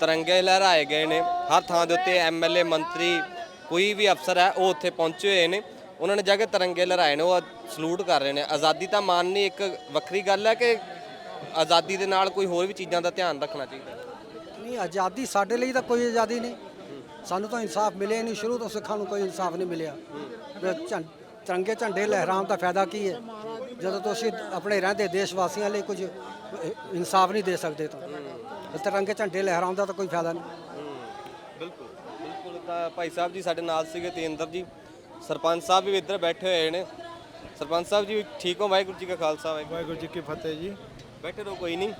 ਤਿਰੰਗੇ ਲਹਿਰਾਏ ਗਏ ਨੇ, ਹਰ ਥਾਂ ਦੇ ਉੱਤੇ ਐਮਐਲਏ ਮੰਤਰੀ, ਕੋਈ ਵੀ ਅਫਸਰ ਹੈ, ਉਹ ਉੱਥੇ ਪਹੁੰਚੇ ਹੋਏ ਨੇ। ਉਹਨਾਂ ਨੇ ਜਾ ਕੇ ਤਿਰੰਗੇ ਲਹਿਰਾਏ ਨੇ, ਉਹ ਸਲੂਟ ਕਰ ਰਹੇ ਨੇ। ਆਜ਼ਾਦੀ ਤਾਂ ਮਾਨਣੀ ਇੱਕ ਵੱਖਰੀ ਗੱਲ ਹੈ ਕਿ ਆਜ਼ਾਦੀ ਦੇ ਨਾਲ ਕੋਈ ਹੋਰ ਵੀ ਚੀਜ਼ਾਂ ਦਾ ਧਿਆਨ ਰੱਖਣਾ ਚਾਹੀਦਾ? ਨਹੀਂ ਆਜ਼ਾਦੀ ਸਾਡੇ ਲਈ ਤਾਂ ਕੋਈ ਆਜ਼ਾਦੀ ਨਹੀਂ। ਸਾਨੂੰ ਤਾਂ ਇਨਸਾਫ ਮਿਲਿਆ ਹੀ ਨਹੀਂ। ਸ਼ੁਰੂ ਤੋਂ ਸਿੱਖਾਂ ਨੂੰ ਕੋਈ ਇਨਸਾਫ ਨਹੀਂ ਮਿਲਿਆ। ਤਿਰੰਗੇ ਝੰਡੇ ਲਹਿਰਾਉਣ ਦਾ ਫਾਇਦਾ ਕੀ ਹੈ? ਜਦੋਂ ਤੁਸੀਂ ਆਪਣੇ ਰਹਿੰਦੇ ਦੇਸ਼ ਵਾਸੀਆਂ ਲਈ ਕੁਝ ਇਨਸਾਫ ਨਹੀਂ ਦੇ ਸਕਦੇ ਤਾਂ। ਤੇ ਤਿਰੰਗੇ ਝੰਡੇ ਲਹਿਰਾਉਣ ਦਾ ਤਾਂ ਕੋਈ ਫਾਇਦਾ ਨਹੀਂ। ਬਿਲਕੁਲ ਬਿਲਕੁਲ। ਤਾਂ ਭਾਈ ਸਾਹਿਬ ਜੀ ਸਾਡੇ ਨਾਲ ਸੀਗੇ ਤੇਂਦਰ ਜੀ। ਸਰਪੰਚ ਸਾਹਿਬ ਵੀ ਇੱਧਰ ਬੈਠੇ ਹੋਏ ਨੇ। ਸਰਪੰਚ ਸਾਹਿਬ ਜੀ ਠੀਕ ਹੋ? ਵਾਹਿਗੁਰੂ ਜੀ ਕਾ ਖਾਲਸਾ ਵਾਹਿਗੁਰੂ ਜੀ ਕੀ ਫਤਿਹ ਜੀ। ਬੈਠੇ ਰਹੋ ਕੋਈ ਨਹੀਂ।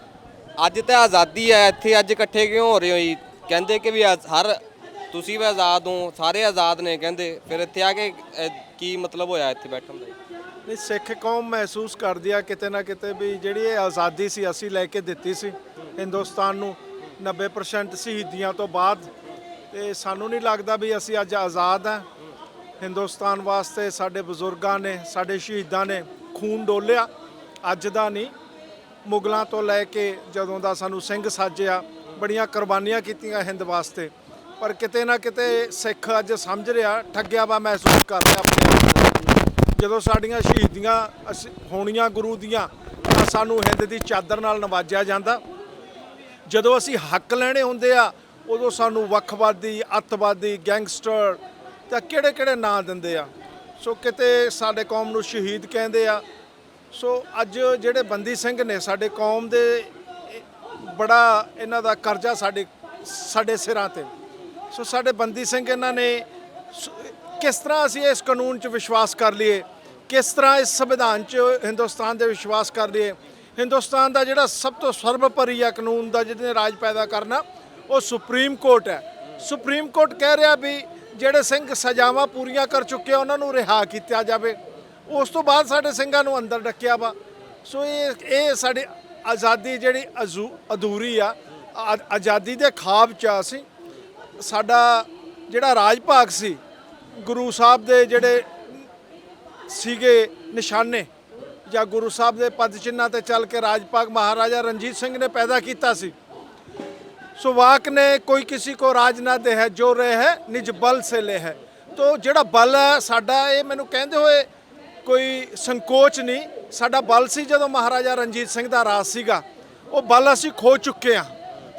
ਅੱਜ ਤਾਂ ਆਜ਼ਾਦੀ ਹੈ ਇੱਥੇ ਅੱਜ ਇਕੱਠੇ ਕਿਉਂ ਹੋ ਰਹੇ ਹੋ ਜੀ? ਕਹਿੰਦੇ ਕਿ ਵੀ ਆਜ਼- ਹਰ ਤੁਸੀਂ ਵੀ ਆਜ਼ਾਦ ਹੋ ਸਾਰੇ ਆਜ਼ਾਦ ਨੇ ਕਹਿੰਦੇ। ਫਿਰ ਇੱਥੇ ਆ ਕੇ ਅਹ, ਕੀ ਮਤਲਬ ਹੋਇਆ ਇੱਥੇ ਬੈਠਣ ਦਾ ਜੀ? ਨਹੀਂ ਸਿੱਖ ਕੌਮ ਮਹਿਸੂਸ ਕਰਦੀ ਆ ਕਿਤੇ ਨਾ ਕਿਤੇ ਵੀ ਜਿਹੜੀ ਇਹ ਆਜ਼ਾਦੀ ਸੀ ਅਸੀਂ ਲੈ ਕੇ ਦਿੱਤੀ ਸੀ ਹਿੰਦੁਸਤਾਨ ਨੂੰ। 90% ਸ਼ਹੀਦੀਆਂ ਤੋਂ ਬਾਅਦ ਤੇ ਸਾਨੂੰ ਨਹੀਂ ਲੱਗਦਾ ਵੀ ਅਸੀਂ ਅੱਜ ਆਜ਼ਾਦ ਆ ਹਿੰਦੁਸਤਾਨ ਵਾਸਤੇ ਸਾਡੇ ਬਜ਼ੁਰਗਾਂ ਨੇ ਸਾਡੇ ਸ਼ਹੀਦਾਂ ਨੇ ਖੂਨ ਡੋਲਿਆ। ਅੱਜ ਦਾ ਨਹੀਂ ਮੁਗਲਾਂ ਤੋਂ ਲੈ ਕੇ ਜਦੋਂ ਦਾ ਸਾਨੂੰ ਸਿੰਘ ਸਾਜਿਆ, ਬੜੀਆਂ ਕੁਰਬਾਨੀਆਂ ਕੀਤੀਆਂ ਹਿੰਦ ਵਾਸਤੇ। ਪਰ ਕਿਤੇ ਨਾ ਕਿਤੇ ਸਿੱਖ ਅੱਜ ਸਮਝ ਰਿਹਾ, ਠੱਗਿਆ ਵਾ ਮਹਿਸੂਸ ਕਰ ਰਿਹਾ ਆਪਣੇ ਜਦੋਂ ਸਾਡੀਆਂ ਸ਼ਹੀਦੀਆਂ ਅਸੀਂ, ਹੋਣੀਆਂ ਗੁਰੂ ਦੀਆਂ, ਤਾਂ ਸਾਨੂੰ ਹਿੰਦ ਦੀ ਚਾਦਰ ਨਾਲ ਨਵਾਜਿਆ ਜਾਂਦਾ। ਜਦੋਂ ਅਸੀਂ ਹੱਕ ਲੈਣੇ ਹੁੰਦੇ ਆ, ਉਦੋਂ ਸਾਨੂੰ ਵੱਖਵਾਦੀ, ਅੱਤਵਾਦੀ, ਗੈਂਗਸਟਰ ਤਾਂ ਕਿਹੜੇ ਕਿਹੜੇ ਨਾਂ ਦਿੰਦੇ ਆ। ਸੋ ਕਿਤੇ ਸਾਡੇ ਕੌਮ ਨੂੰ ਸ਼ਹੀਦ ਕਹਿੰਦੇ ਆ ਸੋ ਅੱਜ ਜਿਹੜੇ ਬੰਦੀ ਸਿੰਘ ਨੇ ਸਾਡੇ ਕੌਮ ਦੇ ਬੜਾ ਇਹਨਾਂ ਦਾ ਕਰਜ਼ਾ ਸਾਡੇ ਸਾਡੇ ਸਿਰਾਂ ਤੇ। ਸੋ ਸਾਡੇ ਬੰਦੀ ਸਿੰਘ ਇਹਨਾਂ ਨੇ ਸ- ਕਿਸ ਤਰ੍ਹਾਂ ਅਸੀਂ ਇਸ ਕਾਨੂੰਨ 'ਚ ਵਿਸ਼ਵਾਸ ਕਰ ਲਈਏ? ਕਿਸ ਤਰ੍ਹਾਂ ਇਸ ਸੰਵਿਧਾਨ 'ਚ ਹਿੰਦੁਸਤਾਨ ਦੇ ਵਿਸ਼ਵਾਸ ਕਰ ਲਈਏ? ਹਿੰਦੁਸਤਾਨ ਦਾ ਜਿਹੜਾ ਸਭ ਤੋਂ ਸਰਵਪਰੀ ਆ ਕਾਨੂੰਨ ਦਾ ਜਿਹਨੇ ਰਾਜ ਪੈਦਾ ਕਰਨਾ, ਉਹ ਸੁਪਰੀਮ ਕੋਰਟ ਹੈ। ਸੁਪਰੀਮ ਕੋਰਟ ਕਹਿ ਰਿਹਾ ਵੀ ਜਿਹੜੇ ਸਿੰਘ ਸਜ਼ਾਵਾਂ ਪੂਰੀਆਂ ਕਰ ਚੁੱਕੇ ਆ, ਉਹਨਾਂ ਨੂੰ ਰਿਹਾ ਕੀਤਾ ਜਾਵੇ। ਉਸ ਤੋਂ ਬਾਅਦ ਸਾਡੇ ਸਿੰਘਾਂ ਨੂੰ ਅੰਦਰ ਡੱਕਿਆ ਵਾ। ਸੋ ਇਹ ਇਹ ਸਾਡੀ ਆਜ਼ਾਦੀ ਜਿਹੜੀ ਅਜ਼ੂ- ਅਧੂਰੀ ਆ ਆਜ਼ਾਦੀ ਦੇ ਖਾਬ ਚ ਅਸੀਂ। ਸਾਡਾ ਜਿਹੜਾ ਰਾਜ ਭਾਗ ਸੀ, ਗੁਰੂ ਸਾਹਿਬ ਦੇ ਜਿਹੜੇ ਸੀਗੇ ਨਿਸ਼ਾਨੇ ਜਾਂ ਗੁਰੂ ਸਾਹਿਬ ਦੇ ਪਦ ਚਿੰਨਾਂ ਤੇ ਚੱਲ ਕੇ ਰਾਜ ਭਾਗ ਮਹਾਰਾਜਾ ਰਣਜੀਤ ਸਿੰਘ ਨੇ ਪੈਦਾ ਕੀਤਾ ਸੀ। ਸੋ ਵਾਕ ਨੇ ਕੋਈ ਕਿਸੇ ਕੋ ਰਾਜ ਨਾ ਦੇ ਹੈ ਜੋ ਰਹਿ ਹੈ ਨਿਜ ਬਲ ਸੇ ਲੈ ਹੈ ਤੋ ਜਿਹੜਾ ਬਲ ਹੈ ਸਾਡਾ, ਇਹ ਮੈਨੂੰ ਕਹਿੰਦੇ ਹੋਏ ਕੋਈ ਸੰਕੋਚ ਨਹੀਂ। ਸਾਡਾ ਬਲ ਸੀ ਜਦੋਂ ਮਹਾਰਾਜਾ ਰਣਜੀਤ ਸਿੰਘ ਦਾ ਰਾਜ ਸੀਗਾ। ਉਹ ਬਲ ਅਸੀਂ ਖੋ ਚੁੱਕੇ ਆ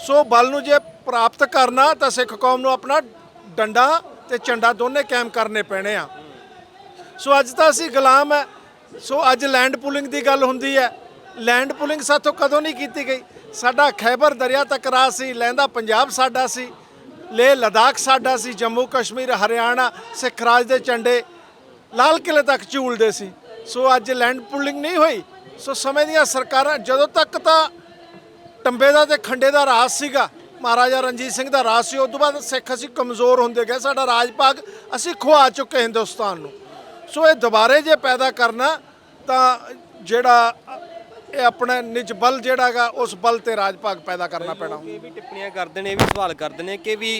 ਸੋ ਬਲ ਨੂੰ ਜੇ ਪ੍ਰਾਪਤ ਕਰਨਾ ਤਾਂ ਸਿੱਖ ਕੌਮ ਨੂੰ ਆਪਣਾ ਡੰਡਾ ਤੇ ਝੰਡਾ ਦੋਨੇ ਕਾਇਮ ਕਰਨੇ ਪੈਣੇ ਆ। ਸੋ ਅੱਜ ਤਾਂ ਅਸੀਂ ਗੁਲਾਮ ਹੈ ਸੋ ਅੱਜ ਲੈਂਡ ਪੂਲਿੰਗ ਦੀ ਗੱਲ ਹੁੰਦੀ ਹੈ। ਲੈਂਡ ਪੂਲਿੰਗ ਸਾਥੋਂ ਕਦੋਂ ਨਹੀਂ ਕੀਤੀ ਗਈ? ਸਾਡਾ ਖੈਬਰ ਦਰਿਆ ਤੱਕ ਰਾਜ ਸੀ। ਲਹਿੰਦਾ ਪੰਜਾਬ ਸਾਡਾ ਸੀ। ਲੇਹ ਲਦਾਖ ਸਾਡਾ ਸੀ। ਜੰਮੂ ਕਸ਼ਮੀਰ, ਹਰਿਆਣਾ, ਸਿੱਖ ਰਾਜ ਦੇ ਝੰਡੇ ਲਾਲ ਕਿਲੇ ਤੱਕ ਝੂਲਦੇ ਸੀ। ਸੋ ਅੱਜ ਲੈਂਡ ਪੂਲਿੰਗ ਨਹੀਂ ਹੋਈ। ਸੋ ਸਮੇਂ ਦੀਆਂ ਸਰਕਾਰਾਂ ਜਦੋਂ ਤੱਕ ਤਾਂ ਟੰਬੇ ਦਾ ਤੇ ਖੰਡੇ ਦਾ ਰਾਜ ਸੀਗਾ ਮਹਾਰਾਜਾ ਰਣਜੀਤ ਸਿੰਘ ਦਾ ਰਾਜ ਸੀ ਉਸ ਤੋਂ ਬਾਅਦ ਸਿੱਖ ਅਸੀਂ ਕਮਜ਼ੋਰ ਹੁੰਦੇ ਗਏ ਸਾਡਾ ਰਾਜ ਭਾਗ ਅਸੀਂ ਖੁਆ ਚੁੱਕੇ ਹਿੰਦੁਸਤਾਨ ਨੂੰ। ਸੋ ਇਹ ਦੁਬਾਰੇ ਜੇ ਪੈਦਾ ਕਰਨਾ ਤਾਂ ਜਿਹੜਾ ਇਹ ਆਪਣਾ ਨਿਜ ਬਲ ਜਿਹੜਾਗਾ ਉਸ ਬਲ ਤੇ ਰਾਜ ਭਾਗ ਪੈਦਾ ਕਰਨਾ ਪੈਣਾ। ਇਹ ਵੀ ਟਿੱਪਣੀਆਂ ਕਰਦੇ ਨੇ ਇਹ ਵੀ ਸਵਾਲ ਕਰਦੇ ਨੇ ਕਿ ਵੀ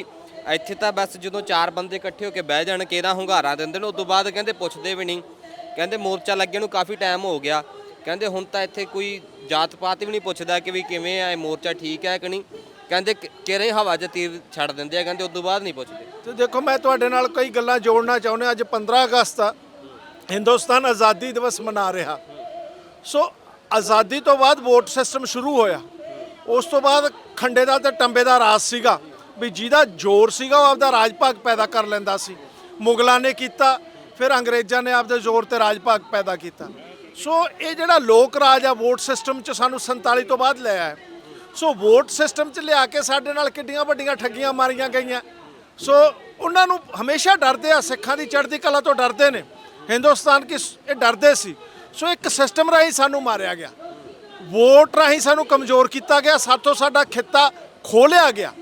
ਇੱਥੇ ਤਾਂ ਬਸ ਜਦੋਂ ਚਾਰ ਬੰਦੇ ਇਕੱਠੇ ਹੋ ਕੇ ਬਹਿ ਜਾਣ ਕਿਹਦਾ ਹੁੰਗਾਰਾ ਦਿੰਦੇ ਨੇ ਉਸ ਤੋਂ ਬਾਅਦ ਕਹਿੰਦੇ ਪੁੱਛਦੇ ਵੀ ਨਹੀਂ। ਕਹਿੰਦੇ ਮੋਰਚਾ ਲੱਗਿਆ ਨੂੰ ਕਾਫੀ ਟਾਈਮ ਹੋ ਗਿਆ। ਕਹਿੰਦੇ ਹੁਣ ਤਾਂ ਇੱਥੇ ਕੋਈ ਜਾਤ ਪਾਤ ਵੀ ਨਹੀਂ ਪੁੱਛਦਾ ਕਿ ਵੀ ਕਿਵੇਂ ਆ, ਇਹ ਮੋਰਚਾ ਠੀਕ ਹੈ ਕਿ ਨਹੀਂ। ਕਹਿੰਦੇ ਕਿ- ਕਿਹੜੇ ਹਵਾ 'ਚ ਤੀਰ ਛੱਡ ਦਿੰਦੇ ਆ, ਕਹਿੰਦੇ ਉਸ ਤੋਂ ਬਾਅਦ ਨਹੀਂ ਪੁੱਛਦੇ। ਤੇ ਦੇਖੋ, ਮੈਂ ਤੁਹਾਡੇ ਨਾਲ ਕਈ ਗੱਲਾਂ ਜੋੜਨਾ ਚਾਹੁੰਦਾ, ਅੱਜ 15 ਅਗਸਤ ਆ। ਹਿੰਦੁਸਤਾਨ ਆਜ਼ਾਦੀ ਦਿਵਸ ਮਨਾ ਰਿਹਾ। ਸੋ ਆਜ਼ਾਦੀ ਤੋਂ ਬਾਅਦ ਵੋਟ ਸਿਸਟਮ ਸ਼ੁਰੂ ਹੋਇਆ। ਉਸ ਤੋਂ ਬਾਅਦ ਖੰਡੇ ਦਾ ਤੇ ਟੰਬੇ ਦਾ ਰਾਜ ਸੀਗਾ। ਵੀ ਜਿਹਦਾ ਜ਼ੋਰ ਸੀਗਾ ਉਹ ਆਪਦਾ ਰਾਜ ਭਾਗ ਪੈਦਾ ਕਰ ਲੈਂਦਾ ਸੀ। ਮੁਗਲਾਂ ਨੇ ਕੀਤਾ, ਫਿਰ ਅੰਗਰੇਜ਼ਾਂ ਨੇ ਆਪਦੇ ਜ਼ੋਰ ਤੇ ਰਾਜ ਭਾਗ ਪੈਦਾ ਕੀਤਾ। ਸੋ ਇਹ ਜਿਹੜਾ ਲੋਕ ਰਾਜ ਆ, ਵੋਟ ਸਿਸਟਮ ਚ ਸਾਨੂੰ 47 ਤੋਂ ਬਾਅਦ ਲਿਆ ਹੈ। ਸੋ ਵੋਟ ਸਿਸਟਮ ਚ ਲਿਆ ਕੇ ਸਾਡੇ ਨਾਲ ਕਿੱਡੀਆਂ ਵੱਡੀਆਂ ਠੱਗੀਆਂ ਮਾਰੀਆਂ ਗਈਆਂ। ਸੋ ਉਹਨਾਂ ਨੂੰ ਹਮੇਸ਼ਾ ਡਰਦੇ ਆ, ਸਿੱਖਾਂ ਦੀ ਚੜ੍ਹਦੀ ਕਲਾ ਤੋਂ ਡਰਦੇ ਨੇ। ਹਿੰਦੁਸਤਾਨ ਕੀ ਇਹ ਡਰਦੇ ਸੀ। ਸੋ ਇੱਕ ਸਿਸਟਮ ਰਾਹੀਂ ਸਾਨੂੰ ਮਾਰਿਆ ਗਿਆ। ਵੋਟ ਰਾਹੀਂ ਸਾਨੂੰ ਕਮਜ਼ੋਰ ਕੀਤਾ ਗਿਆ, ਸਾਥੋਂ ਸਾਡਾ ਖਿੱਤਾ ਖੋਲਿਆ ਗਿਆ।